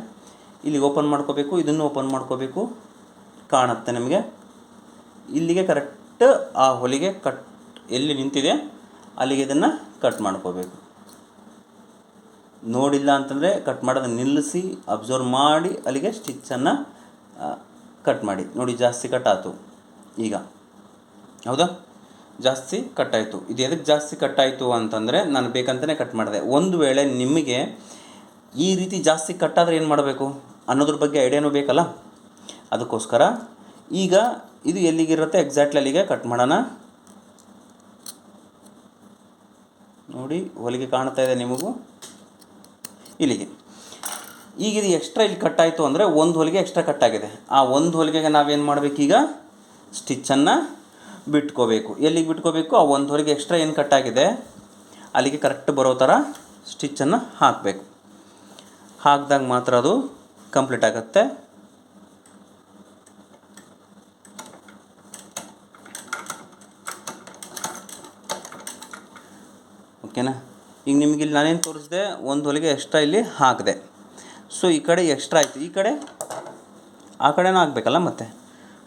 ಇಲ್ಲಿ ಓಪನ್ ಮಾಡ್ಕೋಬೇಕು, ಇದನ್ನು ಓಪನ್ ಮಾಡ್ಕೋಬೇಕು. ಕಾಣುತ್ತೆ ನಿಮಗೆ. ಇಲ್ಲಿಗೆ ಕರೆಕ್ಟ್ ಆ ಹೊಲಿಗೆ ಕಟ್ ಎಲ್ಲಿ ನಿಂತಿದೆ, ಅಲ್ಲಿಗೆ ಇದನ್ನು ಕಟ್ ಮಾಡ್ಕೋಬೇಕು. ನೋಡಿಲ್ಲ ಅಂತಂದರೆ ಕಟ್ ಮಾಡೋದು ನಿಲ್ಲಿಸಿ ಅಬ್ಸರ್ವ್ ಮಾಡಿ, ಅಲ್ಲಿಗೆ ಸ್ಟಿಚ್ಚನ್ನು ಕಟ್ ಮಾಡಿ. ನೋಡಿ, ಜಾಸ್ತಿ ಕಟ್ ಆಯಿತು ಈಗ. ಹೌದಾ? ಜಾಸ್ತಿ ಕಟ್ಟಾಯಿತು. ಇದು ಎದಕ್ಕೆ ಜಾಸ್ತಿ ಕಟ್ಟಾಯಿತು ಅಂತಂದರೆ ನಾನು ಬೇಕಂತಲೇ ಕಟ್ ಮಾಡಿದೆ. ಒಂದು ವೇಳೆ ನಿಮಗೆ ಈ ರೀತಿ ಜಾಸ್ತಿ ಕಟ್ಟಾದರೆ ಏನು ಮಾಡಬೇಕು? ಅನ್ನೋದ್ರ ಬಗ್ಗೆ ಐಡಿಯಾನೂ ಬೇಕಲ್ಲ? ಅದಕ್ಕೋಸ್ಕರ ಈಗ ಇದು ಎಲ್ಲಿಗಿರುತ್ತೆ? ಎಕ್ಸಾಕ್ಟ್ಲಿ ಅಲ್ಲಿಗೆ ಕಟ್ ಮಾಡೋಣ. ನೋಡಿ, ಹೊಲಿಗೆ ಕಾಣ್ತಾ ಇದೆ ನಿಮಗೂ? ಇಲ್ಲಿಗೆ. ಈಗ ಇದು ಎಕ್ಸ್ಟ್ರಾ ಇಲ್ಲಿ ಕಟ್ ಆಯಿತು ಅಂದರೆ ಒಂದು ಹೊಲಿಗೆ ಎಕ್ಸ್ಟ್ರಾ ಕಟ್ ಆಗಿದೆ. ಆ ಒಂದು ಹೊಲಿಗೆಗೆ ನಾವೇನು ಮಾಡಬೇಕೀಗ ಸ್ಟಿಚ್ಚನ್ನು ಬಿಟ್ಕೋಬೇಕು. ಎಲ್ಲಿಗೆ ಬಿಟ್ಕೋಬೇಕು? ಆ ಒಂದು ಹೊರಗೆ ಎಕ್ಸ್ಟ್ರಾ ಏನು ಕಟ್ಟಾಗಿದೆ ಅಲ್ಲಿಗೆ ಕರೆಕ್ಟ್ ಬರೋ ಥರ ಸ್ಟಿಚ್ಚನ್ನು ಹಾಕಬೇಕು. ಹಾಕಿದಾಗ ಮಾತ್ರ ಅದು ಕಂಪ್ಲೀಟ್ ಆಗುತ್ತೆ. ಓಕೆನಾ ಈಗ ನಿಮಗೆ ಇಲ್ಲಿ ನಾನೇನು ತೋರಿಸಿದೆ? ಒಂದು ಹೊಲಿಗೆ ಎಕ್ಸ್ಟ್ರಾ ಇಲ್ಲಿ ಹಾಕಿದೆ. ಸೊ ಈ ಕಡೆ ಎಕ್ಸ್ಟ್ರಾ ಆಯಿತು. ಈ ಕಡೆ ಆ ಕಡೆನೂ ಆಗಬೇಕಲ್ಲ ಮತ್ತೆ?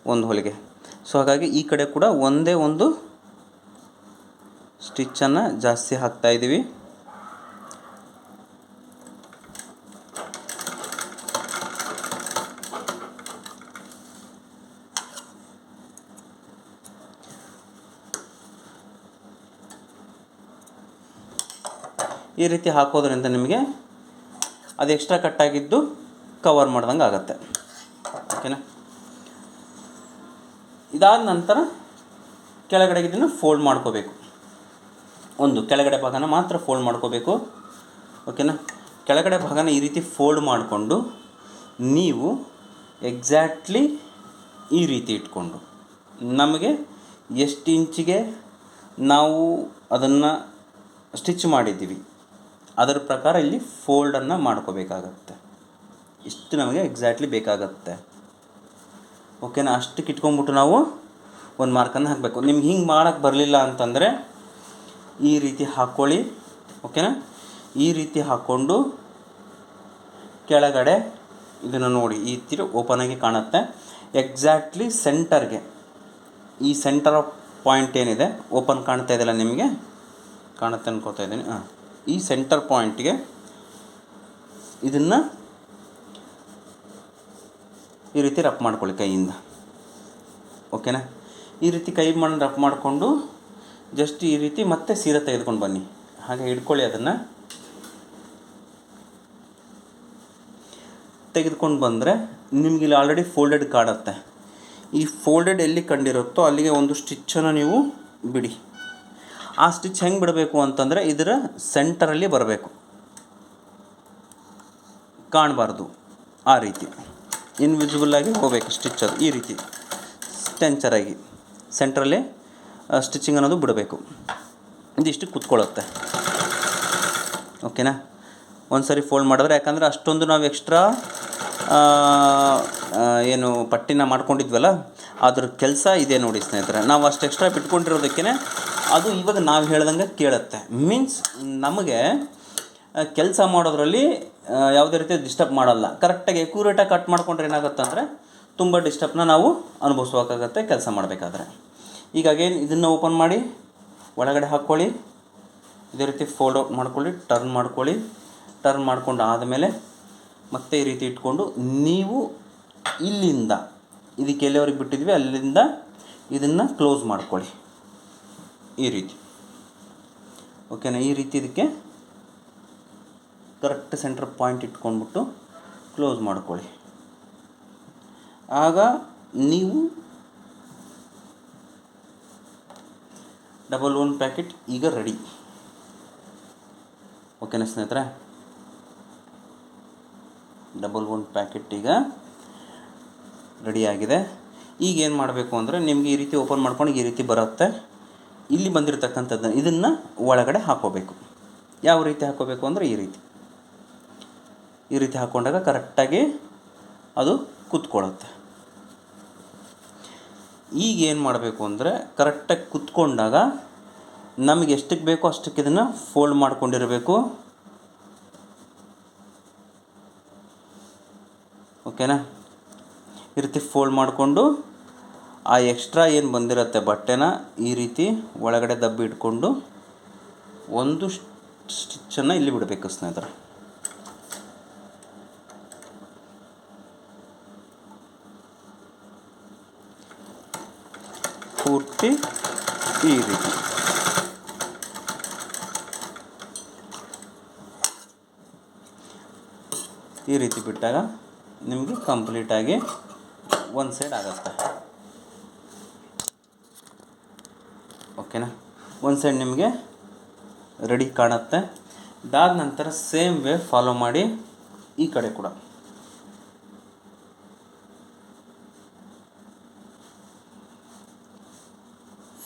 ಒಂದು ಹೊಲಿಗೆ ಸೊ ಹಾಗಾಗಿ ಈ ಕಡೆ ಕೂಡ ಒಂದೇ ಒಂದು ಸ್ಟಿಚ್ಚನ್ನು ಜಾಸ್ತಿ ಹಾಕ್ತಾ ಇದ್ದೀವಿ ಈ ರೀತಿ ಹಾಕೋದ್ರಿಂದ ನಿಮಗೆ ಅದು ಎಕ್ಸ್ಟ್ರಾ ಕಟ್ಟಾಗಿದ್ದು ಕವರ್ ಮಾಡ್ದಂಗೆ ಆಗುತ್ತೆ ಓಕೆನಾ ಇದಾದ ನಂತರ ಕೆಳಗಡೆ ಇದನ್ನು ಫೋಲ್ಡ್ ಮಾಡ್ಕೋಬೇಕು. ಒಂದು, ಕೆಳಗಡೆ ಭಾಗನ ಮಾತ್ರ ಫೋಲ್ಡ್ ಮಾಡ್ಕೋಬೇಕು. ಓಕೆನಾ ಕೆಳಗಡೆ ಭಾಗನ ಈ ರೀತಿ ಫೋಲ್ಡ್ ಮಾಡಿಕೊಂಡು ನೀವು ಎಕ್ಸಾಕ್ಟ್ಲಿ ಈ ರೀತಿ ಇಟ್ಕೊಂಡು ನಮಗೆ ಎಷ್ಟು ಇಂಚಿಗೆ ನಾವು ಅದನ್ನು ಸ್ಟಿಚ್ ಮಾಡಿದ್ದೀವಿ, ಅದರ ಪ್ರಕಾರ ಇಲ್ಲಿ ಫೋಲ್ಡನ್ನು ಮಾಡ್ಕೋಬೇಕಾಗತ್ತೆ. ಇಷ್ಟು ನಮಗೆ ಎಕ್ಸಾಕ್ಟ್ಲಿ ಬೇಕಾಗತ್ತೆ. ಓಕೆನಾ? ಅಷ್ಟಕ್ಕೆ ಇಟ್ಕೊಂಡ್ಬಿಟ್ಟು ನಾವು ಒಂದು ಮಾರ್ಕನ್ನು ಹಾಕಬೇಕು. ನಿಮ್ಗೆ ಹಿಂಗೆ ಮಾಡೋಕ್ಕೆ ಬರಲಿಲ್ಲ ಅಂತಂದರೆ ಈ ರೀತಿ ಹಾಕ್ಕೊಳ್ಳಿ ಓಕೆನಾ? ಈ ರೀತಿ ಹಾಕ್ಕೊಂಡು ಕೆಳಗಡೆ ಇದನ್ನು ನೋಡಿ. ಈ ತೀರ ಓಪನ್ ಆಗಿ ಕಾಣುತ್ತೆ. ಎಕ್ಸಾಕ್ಟ್ಲಿ ಸೆಂಟರ್ಗೆ ಈ ಸೆಂಟರ್ ಆಫ್ ಪಾಯಿಂಟ್ ಏನಿದೆ? ಓಪನ್ ಕಾಣ್ತಾ ಇದೆಯಲ್ಲ ನಿಮಗೆ? ಕಾಣುತ್ತೆ ಅನ್ಕೋತಾ ಇದ್ದೀನಿ. ಹಾಂ. ಈ ಸೆಂಟರ್ ಪಾಯಿಂಟ್ಗೆ ಇದನ್ನು ಈ ರೀತಿ ರಫ್ ಮಾಡ್ಕೊಳ್ಳಿ ಕೈಯಿಂದ. ಓಕೆನಾ? ಈ ರೀತಿ ಕೈ ಮಾಡಿ ರಫ್ ಮಾಡಿಕೊಂಡು ಜಸ್ಟ್ ಈ ರೀತಿ ಮತ್ತೆ ಸೀರೆ ತೆಗೆದುಕೊಂಡು ಬನ್ನಿ. ಹಾಗೆ ಹಿಡ್ಕೊಳ್ಳಿ ಅದನ್ನು. ತೆಗೆದುಕೊಂಡು ಬಂದರೆ ನಿಮ್ಗೆ ಇಲ್ಲಿ ಆಲ್ರೆಡಿ ಫೋಲ್ಡೆಡ್ ಕಾಣುತ್ತೆ ಈ ಫೋಲ್ಡೆಡ್ ಎಲ್ಲಿ ಕಂಡಿರುತ್ತೋ ಅಲ್ಲಿಗೆ ಒಂದು ಸ್ಟಿಚ್ಚನ್ನು ನೀವು ಬಿಡಿ. ಆ ಸ್ಟಿಚ್ ಹೆಂಗೆ ಬಿಡಬೇಕು ಅಂತಂದರೆ ಇದರ ಸೆಂಟರಲ್ಲಿ ಬರಬೇಕು. ಕಾಣಬಾರ್ದು ಆ ರೀತಿ. ಇನ್ವಿಸಿಬಲ್ ಆಗಿ ಹೋಗಬೇಕು ಸ್ಟಿಚ್ ಅದು ಈ ರೀತಿ. ಸ್ಟೆಂಚರಾಗಿ ಸೆಂಟ್ರಲ್ಲಿ ಸ್ಟಿಚಿಂಗ್ ಅನ್ನೋದು ಬಿಡಬೇಕು. ಇದಿಷ್ಟು ಕುತ್ಕೊಳ್ಳುತ್ತೆ. ಓಕೆನಾ ಒಂದು ಸರಿ ಫೋಲ್ಡ್ ಮಾಡಿದ್ರೆ, ಯಾಕಂದರೆ ಅಷ್ಟೊಂದು ನಾವು ಎಕ್ಸ್ಟ್ರಾ ಏನು ಪಟ್ಟಿನ ಮಾಡ್ಕೊಂಡಿದ್ವಲ್ಲ, ಅದ್ರ ಕೆಲಸ ಇದೆ ನೋಡಿ ಸ್ನೇಹಿತರೆ. ನಾವು ಅಷ್ಟು ಎಕ್ಸ್ಟ್ರಾ ಬಿಟ್ಕೊಂಡಿರೋದಕ್ಕೇ ಅದು ಇವಾಗ ನಾವು ಹೇಳ್ದಂಗೆ ಕೇಳುತ್ತೆ. ಮೀನ್ಸ್ ನಮಗೆ ಕೆಲಸ ಮಾಡೋದ್ರಲ್ಲಿ ಯಾವುದೇ ರೀತಿ ಡಿಸ್ಟರ್ಬ್ ಮಾಡಲ್ಲ. ಕರೆಕ್ಟಾಗಿ ಎಕ್ಯೂರೇಟಾಗಿ ಕಟ್ ಮಾಡ್ಕೊಂಡ್ರೆ ಏನಾಗುತ್ತೆ ಅಂದರೆ, ತುಂಬ ಡಿಸ್ಟರ್ಬ್ನ ನಾವು ಅನುಭವಿಸ್ಬೇಕಾಗತ್ತೆ ಕೆಲಸ ಮಾಡಬೇಕಾದ್ರೆ. ಈಗ ಇದನ್ನು ಓಪನ್ ಮಾಡಿ, ಒಳಗಡೆ ಹಾಕ್ಕೊಳ್ಳಿ. ಇದೇ ರೀತಿ ಫೋಲ್ಡ್ ಔಟ್ ಮಾಡ್ಕೊಳ್ಳಿ ಟರ್ನ್ ಮಾಡ್ಕೊಳ್ಳಿ. ಟರ್ನ್ ಮಾಡ್ಕೊಂಡು ಆದಮೇಲೆ ಮತ್ತೆ ಈ ರೀತಿ ಇಟ್ಕೊಂಡು ನೀವು ಇಲ್ಲಿಂದ, ಇದಕ್ಕೆ ಎಲ್ಲಿವರೆಗೆ ಬಿಟ್ಟಿದ್ವಿ, ಅಲ್ಲಿಂದ ಇದನ್ನು ಕ್ಲೋಸ್ ಮಾಡ್ಕೊಳ್ಳಿ. ಈ ರೀತಿ. ಓಕೆನಾ ಈ ರೀತಿ ಇದಕ್ಕೆ ಕರೆಕ್ಟ್ ಸೆಂಟ್ರ್ ಪಾಯಿಂಟ್ ಇಟ್ಕೊಂಡ್ಬಿಟ್ಟು ಕ್ಲೋಸ್ ಮಾಡ್ಕೊಳ್ಳಿ. ಆಗ ನೀವು ಡಬಲ್ ಒನ್ ಪ್ಯಾಕೆಟ್ ಈಗ ರೆಡಿ ಓಕೆನಾ ಸ್ನೇಹಿತರೆ? ಡಬಲ್ ಒನ್ ಪ್ಯಾಕೆಟ್ ಈಗ ರೆಡಿಯಾಗಿದೆ ಈಗ ಏನು ಮಾಡಬೇಕು ಅಂದರೆ ನಿಮಗೆ ಈ ರೀತಿ ಓಪನ್ ಮಾಡ್ಕೊಂಡು ಈ ರೀತಿ ಬರುತ್ತೆ. ಇಲ್ಲಿ ಬಂದಿರತಕ್ಕಂಥದ್ದು ಇದನ್ನು ಒಳಗಡೆ ಹಾಕೋಬೇಕು. ಯಾವ ರೀತಿ ಹಾಕೋಬೇಕು ಅಂದರೆ ಈ ರೀತಿ. ಈ ರೀತಿ ಹಾಕ್ಕೊಂಡಾಗ ಕರೆಕ್ಟಾಗಿ ಅದು ಕೂತ್ಕೊಳ್ಳುತ್ತೆ. ಈಗ ಏನು ಮಾಡಬೇಕು ಅಂದರೆ ಕರೆಕ್ಟಾಗಿ ಕುತ್ಕೊಂಡಾಗ ನಮಗೆ ಎಷ್ಟಕ್ಕೆ ಬೇಕೋ ಅಷ್ಟಕ್ಕೆ ಇದನ್ನು ಫೋಲ್ಡ್ ಮಾಡ್ಕೊಂಡಿರಬೇಕು. ಓಕೆನಾ? ಈ ರೀತಿ ಫೋಲ್ಡ್ ಮಾಡಿಕೊಂಡು ಆ ಎಕ್ಸ್ಟ್ರಾ ಏನು ಬಂದಿರುತ್ತೆ ಬಟ್ಟೆನ ಈ ರೀತಿ ಒಳಗಡೆ ದಬ್ಬಿ ಇಟ್ಕೊಂಡು ಒಂದು ಸ್ಟಿಚ್ಚನ್ನು ಇಲ್ಲಿ ಬಿಡಬೇಕು ಸ್ನೇಹಿತರೆ. ಪೂರ್ತಿ ಈ ರೀತಿ. ಈ ರೀತಿ ಬಿಟ್ಟಾಗ ನಿಮಗೆ ಕಂಪ್ಲೀಟಾಗಿ ಒಂದು ಸೈಡ್ ಆಗುತ್ತೆ. ಓಕೆನಾ ಒಂದು ಸೈಡ್ ನಿಮಗೆ ರೆಡಿ ಕಾಣುತ್ತೆ. ಇದಾದ ನಂತರ ಸೇಮ್ ವೇ ಫಾಲೋ ಮಾಡಿ ಈ ಕಡೆ ಕೂಡ.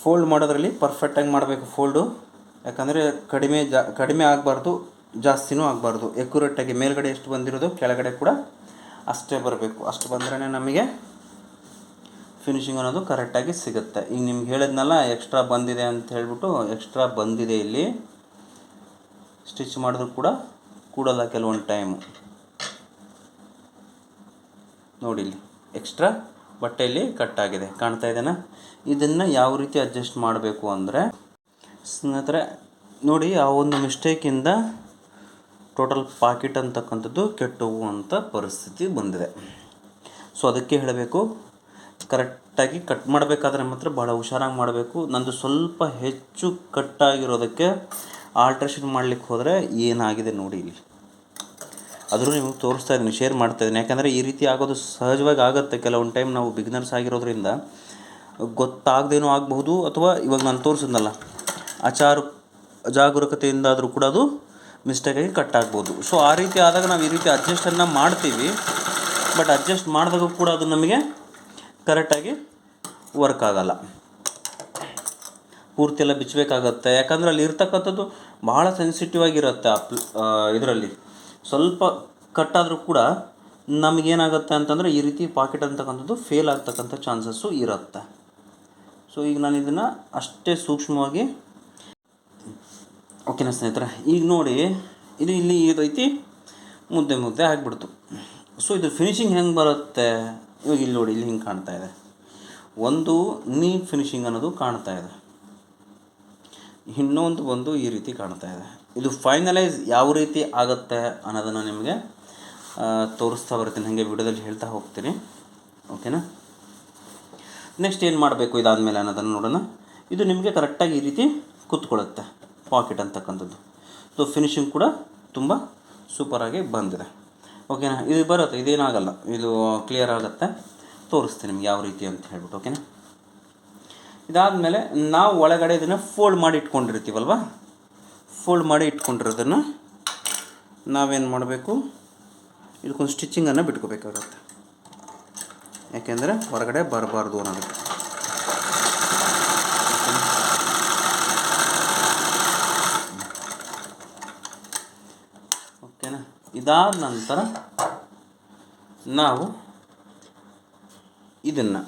ಫೋಲ್ಡ್ ಮಾಡೋದ್ರಲ್ಲಿ ಪರ್ಫೆಕ್ಟಾಗಿ ಮಾಡಬೇಕು ಫೋಲ್ಡು ಯಾಕಂದರೆ ಕಡಿಮೆ ಜಾ, ಕಡಿಮೆ ಆಗಬಾರ್ದು, ಜಾಸ್ತಿನೂ ಆಗಬಾರ್ದು. ಎಕ್ಯುರೇಟಾಗಿ ಮೇಲ್ಗಡೆ ಎಷ್ಟು ಬಂದಿರೋದು, ಕೆಳಗಡೆ ಕೂಡ ಅಷ್ಟೇ ಬರಬೇಕು. ಅಷ್ಟು ಬಂದ್ರೇ ನಮಗೆ ಫಿನಿಶಿಂಗ್ ಅನ್ನೋದು ಕರೆಕ್ಟಾಗಿ ಸಿಗುತ್ತೆ. ಈಗ ನಿಮ್ಗೆ ಹೇಳಿದ್ನಲ್ಲ ಎಕ್ಸ್ಟ್ರಾ ಬಂದಿದೆ ಅಂತ ಹೇಳಿಬಿಟ್ಟು ಎಕ್ಸ್ಟ್ರಾ ಬಂದಿದೆ ಇಲ್ಲಿ. ಸ್ಟಿಚ್ ಮಾಡಿದ್ರು ಕೂಡ ಕೂಡಲ್ಲ ಕೆಲವೊಂದು ಟೈಮು ನೋಡಿ ಇಲ್ಲಿ ಎಕ್ಸ್ಟ್ರಾ ಬಟ್ಟೆಯಲ್ಲಿ ಕಟ್ ಆಗಿದೆ ಕಾಣ್ತಾ ಇದೇನಾ? ಇದನ್ನು ಯಾವ ರೀತಿ ಅಡ್ಜಸ್ಟ್ ಮಾಡಬೇಕು ಅಂದರೆ, ಸ್ನೇಹಿತರೆ, ನೋಡಿ, ಆ ಒಂದು ಮಿಸ್ಟೇಕಿಂದ ಟೋಟಲ್ ಪಾಕೆಟ್ ಅಂತಕ್ಕಂಥದ್ದು ಕೆಟ್ಟು ಅಂತ ಪರಿಸ್ಥಿತಿ ಬಂದಿದೆ. ಸೊ ಅದಕ್ಕೆ ಹೇಳಬೇಕು ಕರೆಕ್ಟಾಗಿ ಕಟ್ ಮಾಡಬೇಕಾದ್ರೆ ಮಾತ್ರ ಭಾಳ ಹುಷಾರಾಗಿ ಮಾಡಬೇಕು. ನಂದು ಸ್ವಲ್ಪ ಹೆಚ್ಚು ಕಟ್ಟಾಗಿರೋದಕ್ಕೆ ಆಲ್ಟ್ರೇಷನ್ ಮಾಡ್ಲಿಕ್ಕೆ ಹೋದರೆ ಏನಾಗಿದೆ ನೋಡಿ ಇಲ್ಲಿ. ಆದರೂ ನಿಮಗೆ ತೋರಿಸ್ತಾ ಇದ್ದೀನಿ ಶೇರ್ ಮಾಡ್ತಾ ಇದ್ದೀನಿ. ಯಾಕಂದರೆ ಈ ರೀತಿ ಆಗೋದು ಸಹಜವಾಗಿ ಆಗುತ್ತೆ. ಕೆಲವೊಂದು ಟೈಮ್ ನಾವು ಬಿಗ್ನರ್ಸ್ ಆಗಿರೋದ್ರಿಂದ ಗೊತ್ತಾಗದೇನೂ ಆಗಬಹುದು ಅಥವಾ ಇವಾಗ ನಾನು ತೋರಿಸಿದ್ನಲ್ಲ ಆಚಾರ ಜಾಗರೂಕತೆಯಿಂದ ಆದರೂ ಕೂಡ ಅದು ಮಿಸ್ಟೇಕಾಗಿ ಕಟ್ ಆಗ್ಬೋದು ಸೊ ಆ ರೀತಿ ಆದಾಗ ನಾವು ಈ ರೀತಿ ಅಡ್ಜಸ್ಟನ್ನು ಮಾಡ್ತೀವಿ. ಬಟ್ ಅಡ್ಜಸ್ಟ್ ಮಾಡಿದಾಗ ಕೂಡ ಅದು ನಮಗೆ ಕರೆಕ್ಟಾಗಿ ವರ್ಕ್ ಆಗೋಲ್ಲ. ಪೂರ್ತಿ ಎಲ್ಲ ಬಿಚ್ಚಬೇಕಾಗತ್ತೆ ಯಾಕಂದರೆ ಅಲ್ಲಿ ಇರ್ತಕ್ಕಂಥದ್ದು ಭಾಳ ಸೆನ್ಸಿಟಿವ್ ಆಗಿರುತ್ತೆ ಇದರಲ್ಲಿ. ಸ್ವಲ್ಪ ಕಟ್ಟಾದರೂ ಕೂಡ ನಮಗೇನಾಗುತ್ತೆ ಅಂತಂದರೆ ಈ ರೀತಿ ಪಾಕೆಟ್ ಅಂತಕ್ಕಂಥದ್ದು ಫೇಲ್ ಆಗ್ತಕ್ಕಂಥ ಚಾನ್ಸಸ್ಸು ಇರುತ್ತೆ. ಸೊ ಈಗ ನಾನು ಇದನ್ನು ಅಷ್ಟೇ ಸೂಕ್ಷ್ಮವಾಗಿ ಓಕೆನಾ ಸ್ನೇಹಿತರೆ, ಈಗ ನೋಡಿ, ಇದು ಇಲ್ಲಿ ಇದೈತಿ ಮುದ್ದೆ ಮುದ್ದೆ ಆಗಿಬಿಡ್ತು. ಸೊ ಇದು ಫಿನಿಶಿಂಗ್ ಹೆಂಗೆ ಬರುತ್ತೆ? ಇವಾಗ ಇಲ್ಲಿ ನೋಡಿ, ಇಲ್ಲಿ ಹಿಂಗೆ ಕಾಣ್ತಾ ಇದೆ. ಒಂದು ನೀಟ್ ಫಿನಿಶಿಂಗ್ ಅನ್ನೋದು ಕಾಣ್ತಾ ಇದೆ. ಇನ್ನೊಂದು, ಒಂದು ಈ ರೀತಿ ಕಾಣ್ತಾ ಇದೆ. ಇದು ಫೈನಲೈಸ್ ಯಾವ ರೀತಿ ಆಗುತ್ತೆ ಅನ್ನೋದನ್ನು ನಿಮಗೆ ತೋರಿಸ್ತಾ ಬರ್ತೀನಿ ಹಾಗೆ ವಿಡಿಯೋದಲ್ಲಿ ಹೇಳ್ತಾ ಹೋಗ್ತೀನಿ. ಓಕೆನಾ ನೆಕ್ಸ್ಟ್ ಏನು ಮಾಡಬೇಕು ಇದಾದಮೇಲೆ ಅನ್ನೋದನ್ನು ನೋಡೋಣ. ಇದು ನಿಮಗೆ ಕರೆಕ್ಟಾಗಿ ಈ ರೀತಿ ಕೂತ್ಕೊಳ್ಳುತ್ತೆ ಪಾಕೆಟ್ ಅಂತಕ್ಕಂಥದ್ದು. ಸೊ ಫಿನಿಶಿಂಗ್ ಕೂಡ ತುಂಬ ಸೂಪರಾಗಿ ಬಂದಿದೆ. ಓಕೆನಾ ಇದು ಬರುತ್ತೆ, ಇದೇನಾಗಲ್ಲ. ಇದು ಕ್ಲಿಯರ್ ಆಗುತ್ತೆ. ತೋರಿಸ್ತೀನಿ ನಿಮ್ಗೆ ಯಾವ ರೀತಿ ಅಂತ ಹೇಳ್ಬಿಟ್ಟು ಓಕೆನಾ ಇದಾದಮೇಲೆ ನಾವು ಒಳಗಡೆ ಇದನ್ನು ಫೋಲ್ಡ್ ಮಾಡಿ ಇಟ್ಕೊಂಡಿರ್ತೀವಲ್ವ? ಫೋಲ್ಡ್ ಮಾಡಿ ಇಟ್ಕೊಂಡಿರೋದನ್ನು ನಾವೇನು ಮಾಡಬೇಕು? ಇದಕ್ಕೊಂದು ಸ್ಟಿಚ್ಚಿಂಗನ್ನು ಬಿಟ್ಕೋಬೇಕಾಗುತ್ತೆ. ಯಾಕೆಂದರೆ ಹೊರಗಡೆ ಬರಬಾರ್ದು ಅನ್ನೋದಕ್ಕೆ. ಓಕೆನಾ? ಇದಾದ ನಂತರ ನಾವು ಇದನ್ನು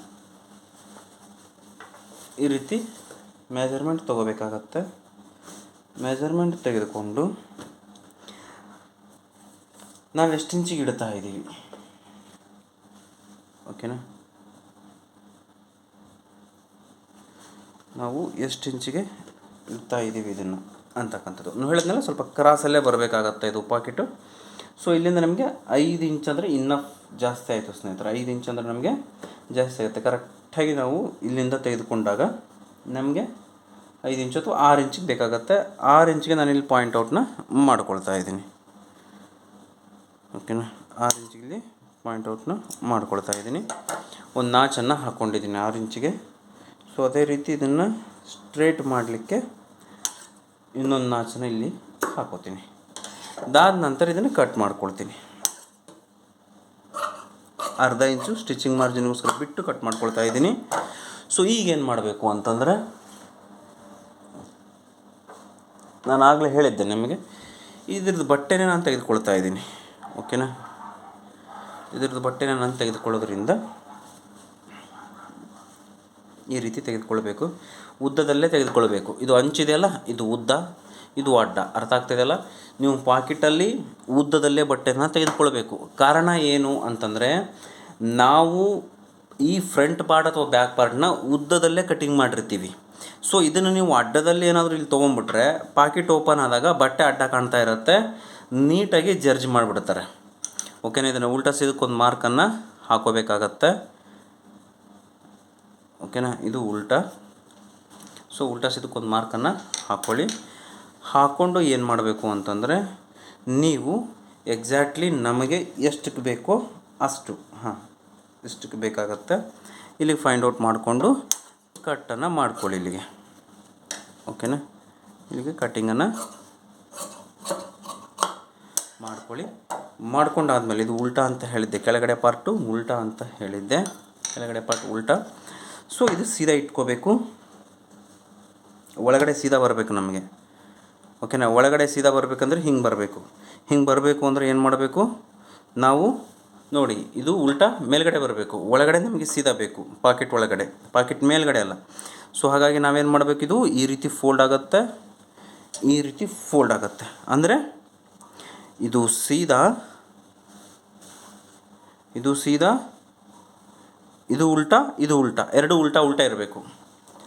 ಈ ರೀತಿ ಮೆಜರ್ಮೆಂಟ್ ತೊಗೋಬೇಕಾಗತ್ತೆ. ಮೆಜರ್ಮೆಂಟ್ ತೆಗೆದುಕೊಂಡು ನಾವು ಎಷ್ಟು ಇಂಚಿಗೆ ಇಡ್ತಾ ಇದ್ದೀವಿ ಓಕೆನಾ ನಾವು ಎಷ್ಟು ಇಂಚಿಗೆ ಇಡ್ತಾ ಇದ್ದೀವಿ ಇದನ್ನು ಅಂತಕ್ಕಂಥದ್ದು. ನಾವು ಹೇಳಿದ್ನಲ್ಲ ಸ್ವಲ್ಪ ಕ್ರಾಸಲ್ಲೇ ಬರಬೇಕಾಗತ್ತೆ ಇದು ಪಾಕೆಟು ಸೊ ಇಲ್ಲಿಂದ ನಮಗೆ ಐದು ಇಂಚ್ ಅಂದರೆ ಇನ್ನೂ ಜಾಸ್ತಿ ಆಯಿತು ಸ್ನೇಹಿತರೆ. ಐದು ಇಂಚ್ ಅಂದರೆ ನಮಗೆ ಜಾಸ್ತಿ ಆಗುತ್ತೆ. ಕರೆಕ್ಟಾಗಿ ನಾವು ಇಲ್ಲಿಂದ ತೆಗೆದುಕೊಂಡಾಗ ನಮಗೆ ಐದು ಇಂಚ್ ಅಥವಾ ಆರು ಇಂಚಿಗೆ ಬೇಕಾಗತ್ತೆ. ಆರು ಇಂಚಿಗೆ ನಾನು ಇಲ್ಲಿ ಪಾಯಿಂಟ್ ಔಟ್ನ ಮಾಡ್ಕೊಳ್ತಾ ಇದ್ದೀನಿ. ಓಕೆನಾ ಆರು ಇಂಚಿಗೆ ಪಾಯಿಂಟ್ ಔಟ್ನ ಮಾಡ್ಕೊಳ್ತಾ ಇದ್ದೀನಿ. ಒಂದು ನಾಚನ್ನು ಹಾಕ್ಕೊಂಡಿದ್ದೀನಿ ಆರು ಇಂಚಿಗೆ. ಸೊ ಅದೇ ರೀತಿ ಇದನ್ನು ಸ್ಟ್ರೇಟ್ ಮಾಡಲಿಕ್ಕೆ ಇನ್ನೊಂದು ನಾಚನ್ನು ಇಲ್ಲಿ ಹಾಕೋತೀನಿ. ಅದಾದ ನಂತರ ಇದನ್ನು ಕಟ್ ಮಾಡ್ಕೊಳ್ತೀನಿ. ಅರ್ಧ ಇಂಚು ಸ್ಟಿಚಿಂಗ್ ಮಾರ್ಜಿನ್ಗೋಸ್ಕರ ಬಿಟ್ಟು ಕಟ್ ಮಾಡ್ಕೊಳ್ತಾ ಇದ್ದೀನಿ. ಸೊ ಈಗೇನು ಮಾಡಬೇಕು ಅಂತಂದರೆ ನಾನು ಆಗಲೇ ಹೇಳಿದ್ದೆ ನಿಮಗೆ. ಇದ್ರದ್ದು ಬಟ್ಟೆನೇ ನಾನು ತೆಗೆದುಕೊಳ್ತಾ ಇದ್ದೀನಿ. ಓಕೆನಾ? ಇದ್ರದ್ದು ಬಟ್ಟೆನೇ ನಾನು ತೆಗೆದುಕೊಳ್ಳೋದ್ರಿಂದ ಈ ರೀತಿ ತೆಗೆದುಕೊಳ್ಬೇಕು. ಉದ್ದದಲ್ಲೇ ತೆಗೆದುಕೊಳ್ಬೇಕು. ಇದು ಅಂಚಿದೆಯಲ್ಲ, ಇದು ಉದ್ದ, ಇದು ಅಡ್ಡ. ಅರ್ಥ ಆಗ್ತಿದೆಯಲ್ಲ? ನೀವು ಪಾಕಿಟಲ್ಲಿ ಉದ್ದದಲ್ಲೇ ಬಟ್ಟೆನ ತೆಗೆದುಕೊಳ್ಬೇಕು. ಕಾರಣ ಏನು ಅಂತಂದರೆ, ನಾವು ಈ ಫ್ರಂಟ್ ಪಾರ್ಟ್ ಅಥವಾ ಬ್ಯಾಕ್ ಪಾರ್ಟ್ನ ಉದ್ದದಲ್ಲೇ ಕಟಿಂಗ್ ಮಾಡಿರ್ತೀವಿ. ಸೊ ಇದನ್ನು ನೀವು ಅಡ್ಡದಲ್ಲಿ ಏನಾದರೂ ಇಲ್ಲಿ ತೊಗೊಂಬಿಟ್ರೆ ಪಾಕಿಟ್ ಓಪನ್ ಆದಾಗ ಬಟ್ಟೆ ಅಡ್ಡ ಕಾಣ್ತಾ ಇರುತ್ತೆ. ನೀಟಾಗಿ ಜರ್ಜ್ ಮಾಡಿಬಿಡ್ತಾರೆ. ಓಕೆನಾ ಇದನ್ನು ಉಲ್ಟಾ ಸೀದಕ್ಕೊಂದು ಮಾರ್ಕನ್ನು ಹಾಕೋಬೇಕಾಗತ್ತೆ. ಓಕೆನಾ ಇದು ಉಲ್ಟಾ. ಸೊ ಉಲ್ಟಾ ಸೀದಕ್ಕೊಂದು ಮಾರ್ಕನ್ನು ಹಾಕ್ಕೊಳ್ಳಿ ಹಾಕ್ಕೊಂಡು ಏನು ಮಾಡಬೇಕು ಅಂತಂದರೆ ನೀವು ಎಕ್ಸಾಕ್ಟ್ಲಿ ನಮಗೆ ಎಷ್ಟಕ್ಕೆ ಬೇಕೋ ಅಷ್ಟು, ಹಾಂ ಎಷ್ಟಕ್ಕೆ ಬೇಕಾಗತ್ತೆ. ಇಲ್ಲಿಗೆ ಫೈಂಡ್ ಔಟ್ ಮಾಡಿಕೊಂಡು ಕಟ್ಟನ್ನು ಮಾಡ್ಕೊಳ್ಳಿ ಇಲ್ಲಿಗೆ. ಓಕೆನಾ? ಇಲ್ಲಿಗೆ ಕಟ್ಟಿಂಗನ್ನು ಮಾಡ್ಕೊಳ್ಳಿ. ಮಾಡ್ಕೊಂಡಾದ್ಮೇಲೆ ಇದು ಉಲ್ಟಾ ಅಂತ ಹೇಳಿದ್ದೆ. ಕೆಳಗಡೆ ಪಾರ್ಟು ಉಲ್ಟಾ ಅಂತ ಹೇಳಿದ್ದೆ. ಕೆಳಗಡೆ ಪಾರ್ಟ್ ಉಲ್ಟಾ. ಸೊ ಇದು ಸೀದಾ ಇಟ್ಕೋಬೇಕು. ಒಳಗಡೆ ಸೀದಾ ಬರಬೇಕು ನಮಗೆ. ಓಕೆನಾ? ಒಳಗಡೆ ಸೀದಾ ಬರಬೇಕಂದ್ರೆ ಹಿಂಗೆ ಬರಬೇಕು. ಹಿಂಗೆ ಬರಬೇಕು ಅಂದರೆ ಏನು ಮಾಡಬೇಕು? ನಾವು ನೋಡಿ, ಇದು ಉಲ್ಟಾ ಮೇಲ್ಗಡೆ ಬರಬೇಕು. ಒಳಗಡೆ ನಮಗೆ ಸೀದಾ ಬೇಕು. ಪಾಕೆಟ್ ಒಳಗಡೆ. ಪಾಕೆಟ್ ಮೇಲ್ಗಡೆ ಅಲ್ಲ. ಸೊ ಹಾಗಾಗಿ ನಾವೇನು ಮಾಡಬೇಕು ಇದು? ಈ ರೀತಿ ಫೋಲ್ಡ್ ಆಗುತ್ತೆ. ಈ ರೀತಿ ಫೋಲ್ಡ್ ಆಗುತ್ತೆ. ಅಂದರೆ, ಇದು ಸೀದಾ ಇದು ಸೀದಾ, ಇದು ಉಲ್ಟಾ ಇದು ಉಲ್ಟಾ. ಎರಡು ಉಲ್ಟಾ ಉಲ್ಟಾ ಇರಬೇಕು.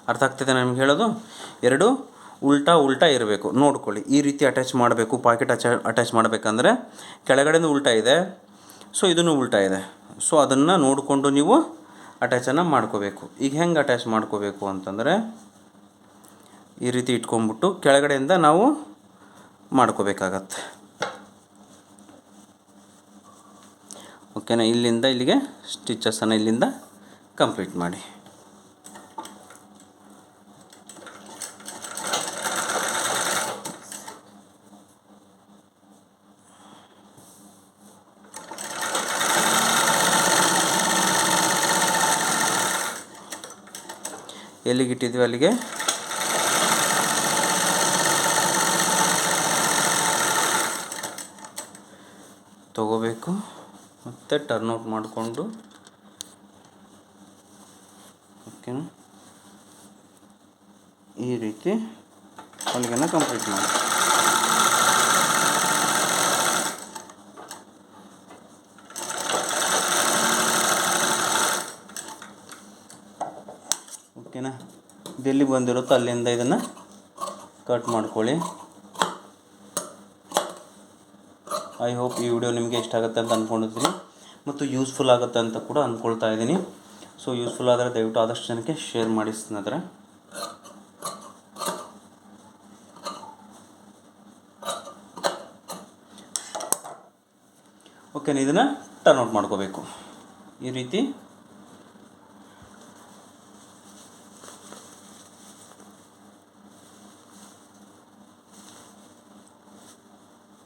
ಅರ್ಥ ಆಗ್ತದೆ ನಮ್ಗೆ ಹೇಳೋದು? ಎರಡು ಉಲ್ಟಾ ಉಲ್ಟಾ ಇರಬೇಕು. ನೋಡ್ಕೊಳ್ಳಿ. ಈ ರೀತಿ ಅಟ್ಯಾಚ್ ಮಾಡಬೇಕು. ಪಾಕೆಟ್ ಅಚ ಅಟ್ಯಾಚ್ ಮಾಡಬೇಕಂದ್ರೆ ಕೆಳಗಡೆನೂ ಉಲ್ಟಾ ಇದೆ. ಸೊ ಇದನ್ನು ಉಲ್ಟಾ ಇದೆ. ಸೊ ಅದನ್ನು ನೋಡಿಕೊಂಡು ನೀವು ಅಟ್ಯಾಚನ್ನು ಮಾಡ್ಕೋಬೇಕು. ಈಗ ಹೆಂಗೆ ಅಟ್ಯಾಚ್ ಮಾಡ್ಕೋಬೇಕು ಅಂತಂದರೆ, ಈ ರೀತಿ ಇಟ್ಕೊಂಡ್ಬಿಟ್ಟು ಕೆಳಗಡೆಯಿಂದ ನಾವು ಮಾಡ್ಕೋಬೇಕಾಗತ್ತೆ. ಓಕೆನಾ ಇಲ್ಲಿಂದ ಇಲ್ಲಿಗೆ ಸ್ಟಿಚಸನ್ನು ಇಲ್ಲಿಂದ ಕಂಪ್ಲೀಟ್ ಮಾಡಿ. ಎಲ್ಲಿಗೆ ಇಟ್ಟಿದ್ವಿ ಅಲ್ಲಿಗೆ? ತಗೋಬೇಕು. ಮತ್ತು ಟರ್ನ್ ಔಟ್ ಮಾಡಿಕೊಂಡು. ಓಕೆನಾ ಈ ರೀತಿ. ಹೊಲಿಗೆನ ಕಂಪ್ಲೀಟ್ ಮಾಡಿ ಇದೆಲ್ಲಿ ಬಂದಿರುತ್ತೋ ಅಲ್ಲಿಂದ ಇದನ್ನು ಕಟ್ ಮಾಡ್ಕೊಳ್ಳಿ. ಐ ಹೋಪ್ ಈ ವಿಡಿಯೋ ನಿಮಗೆ ಇಷ್ಟ ಆಗುತ್ತೆ ಅಂತ ಅಂದ್ಕೊಂಡಿದ್ದೀನಿ ಮತ್ತು ಯೂಸ್ಫುಲ್ ಆಗುತ್ತೆ ಅಂತ ಕೂಡ ಅಂದ್ಕೊಳ್ತಾ ಇದ್ದೀನಿ. ಸೊ ಯೂಸ್ಫುಲ್ ಆದರೆ ದಯವಿಟ್ಟು ಆದಷ್ಟು ಜನಕ್ಕೆ ಶೇರ್ ಮಾಡಿ ಸ್ನೇಹಿತರೆ. ಓಕೆ ಇದನ್ನು ಟರ್ನ್ ಔಟ್ ಮಾಡ್ಕೋಬೇಕು. ಈ ರೀತಿ.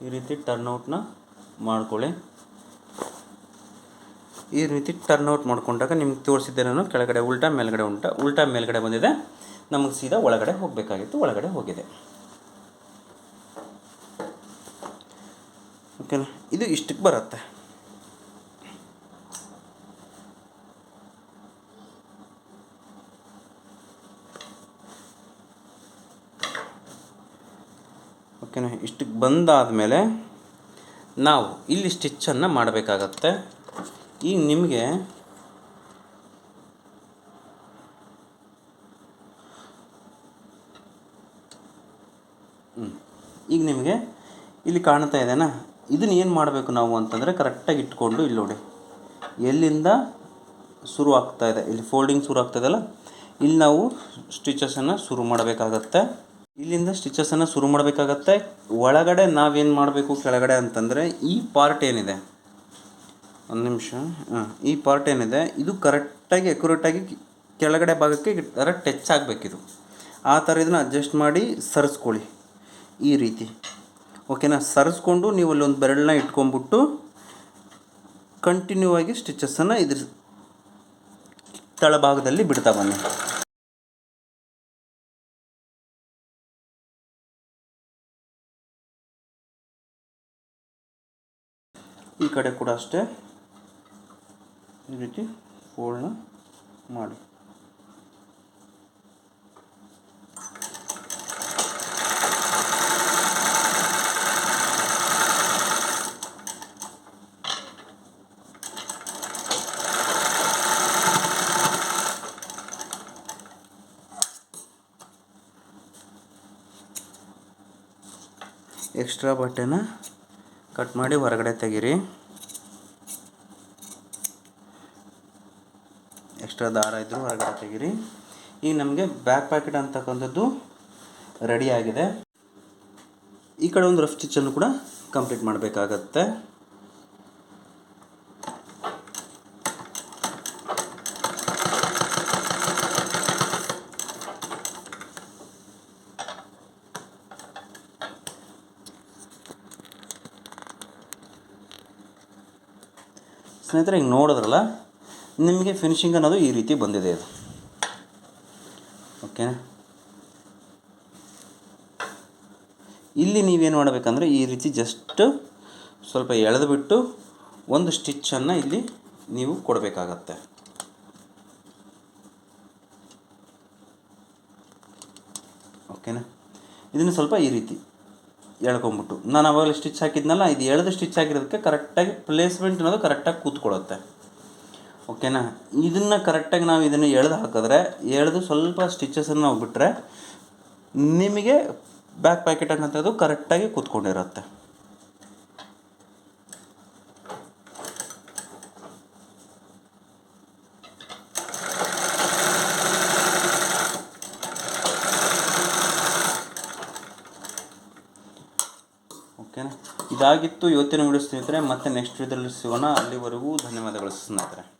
ಈ ರೀತಿ ಟರ್ನ್ ಔಟ್ನ ಮಾಡ್ಕೊಳ್ಳಿ. ಈ ರೀತಿ ಟರ್ನ್ಔಟ್ ಮಾಡ್ಕೊಂಡಾಗ ನಿಮ್ಗೆ ತೋರಿಸಿದ್ದೆ ನಾನು, ಕೆಳಗಡೆ ಉಲ್ಟಾ, ಮೇಲ್ಗಡೆ ಉಲ್ಟಾ ಉಲ್ಟಾ, ಮೇಲ್ಗಡೆ ಬಂದಿದೆ. ನಮಗೆ ಸೀದಾ ಒಳಗಡೆ ಹೋಗಬೇಕಾಗಿತ್ತು, ಒಳಗಡೆ ಹೋಗಿದೆ. ಓಕೆನಾ ಇದು ಇಷ್ಟಕ್ಕೆ ಬರುತ್ತೆ. ಓಕೆನಾ ಮೇಲೆ ನಾವು ಇಲ್ಲಿ ಸ್ಟಿಚ್ಚನ್ನು ಮಾಡಬೇಕಾಗತ್ತೆ. ಈಗ ನಿಮಗೆ. ಈಗ ನಿಮಗೆ ಇಲ್ಲಿ ಕಾಣ್ತಾ ಇದೆನಾ? ಇದನ್ನ ಏನು ಮಾಡಬೇಕು ನಾವು ಅಂತಂದರೆ ಕರೆಕ್ಟಾಗಿ ಇಟ್ಕೊಂಡು ಇಲ್ಲಿ ನೋಡಿ. ಎಲ್ಲಿಂದ ಶುರು ಆಗ್ತಾಯಿದೆ ಇಲ್ಲಿ ಫೋಲ್ಡಿಂಗ್ ಶುರು ಆಗ್ತದಲ್ಲ ಇಲ್ಲಿ ನಾವು ಸ್ಟಿಚಸನ್ನು ಶುರು ಮಾಡಬೇಕಾಗತ್ತೆ. ಇಲ್ಲಿಂದ ಸ್ಟಿಚಸನ್ನು ಶುರು ಮಾಡಬೇಕಾಗತ್ತೆ. ಒಳಗಡೆ ನಾವೇನು ಮಾಡಬೇಕು, ಕೆಳಗಡೆ ಅಂತಂದರೆ ಈ ಪಾರ್ಟ್ ಏನಿದೆ? ಒಂದು ನಿಮಿಷ. ಹಾಂ, ಈ ಪಾರ್ಟ್ ಏನಿದೆ? ಇದು ಕರೆಕ್ಟಾಗಿ ಅಕ್ಯುರೇಟಾಗಿ ಕೆಳಗಡೆ ಭಾಗಕ್ಕೆ ಕರೆಕ್ಟ್ ಟಚ್ ಆಗಬೇಕಿದು. ಆ ಥರ ಇದನ್ನ ಅಡ್ಜಸ್ಟ್ ಮಾಡಿ ಸರಿಸ್ಕೊಳ್ಳಿ. ಈ ರೀತಿ. ಓಕೆನಾ ಸರಿಸ್ಕೊಂಡು ನೀವು ಅಲ್ಲಿ ಒಂದು ಬೆರಳನ್ನ ಇಟ್ಕೊಂಡ್ಬಿಟ್ಟು ಕಂಟಿನ್ಯೂ ಆಗಿ ಸ್ಟಿಚಸ್ಸನ್ನು ಇದ್ರ ತಳಭಾಗದಲ್ಲಿ ಬಿಡ್ತಾ ಬನ್ನಿ. ಈ ಕಡೆ ಕೂಡ ಅಷ್ಟೇ. ಈ ರೀತಿ ಫೋಲ್ಡ್ನ ಮಾಡಿ. ಎಕ್ಸ್ಟ್ರಾ ಬಟ್ಟೆನ ಕಟ್ ಮಾಡಿ ಹೊರಗಡೆ ತೆಗೀರಿ. ಎಕ್ಸ್ಟ್ರಾ ದಾರ ಇದ್ದರೂ ಹೊರಗಡೆ ತೆಗೀರಿ. ಈಗ ನಮಗೆ ಬ್ಯಾಕ್ ಪ್ಯಾಕೆಟ್ ಅಂತಕ್ಕಂಥದ್ದು ರೆಡಿಯಾಗಿದೆ ಈ ಕಡೆ ಒಂದು ರಫ್ ಸ್ಟಿಚ್ಚನ್ನು ಕೂಡ ಕಂಪ್ಲೀಟ್ ಮಾಡಬೇಕಾಗತ್ತೆ. ಸ್ನೇಹಿತರೆ, ಈಗ ನೋಡಿದ್ರಲ್ಲ, ನಿಮಗೆ ಫಿನಿಶಿಂಗ್ ಅನ್ನೋದು ಈ ರೀತಿ ಬಂದಿದೆ ಇದು. ಓಕೆ ಇಲ್ಲಿ ನೀವೇನು ಮಾಡಬೇಕಂದ್ರೆ, ಈ ರೀತಿ ಜಸ್ಟ್ ಸ್ವಲ್ಪ ಎಳೆದುಬಿಟ್ಟು ಒಂದು ಸ್ಟಿಚ್ಚನ್ನು ಇಲ್ಲಿ ನೀವು ಕೊಡಬೇಕಾಗತ್ತೆ. ಓಕೆನಾ ಇದನ್ನು ಸ್ವಲ್ಪ ಈ ರೀತಿ. ಎಳ್ಕೊಂಬಿಟ್ಟು. ನಾನು ಅವಾಗಲೇ ಸ್ಟಿಚ್ ಹಾಕಿದ್ನಲ್ಲ, ಇದು ಎಳೆದು ಸ್ಟಿಚ್ ಹಾಕಿರೋದಕ್ಕೆ ಕರೆಕ್ಟಾಗಿ ಪ್ಲೇಸ್ಮೆಂಟ್ ಅನ್ನೋದು ಕರೆಕ್ಟಾಗಿ ಕೂತ್ಕೊಳ್ಳುತ್ತೆ. ಓಕೆನಾ ಇದನ್ನು ಕರೆಕ್ಟಾಗಿ ನಾವು ಇದನ್ನು ಎಳೆದು ಹಾಕಿದ್ರೆ, ಎಳೆದು ಸ್ವಲ್ಪ ಸ್ಟಿಚಸನ್ನು ನಾವು ಬಿಟ್ಟರೆ ನಿಮಗೆ ಬ್ಯಾಕ್ ಪ್ಯಾಕೆಟ್ ಅನ್ನೋಂಥದ್ದು ಕರೆಕ್ಟಾಗಿ ಕೂತ್ಕೊಂಡಿರುತ್ತೆ ಓಕೆನಾ ಇದಾಗಿತ್ತು. ಇವತ್ತಿನ ವಿಡಿಯೋ ಸ್ನೇಹಿತರೆ ಮತ್ತೆ ನೆಕ್ಸ್ಟ್ ವಿಡಿಯೋದಲ್ಲಿ ಸಿಗೋಣ. ಅಲ್ಲಿವರೆಗೂ ಧನ್ಯವಾದಗಳು ಸ್ನೇಹಿತರೆ.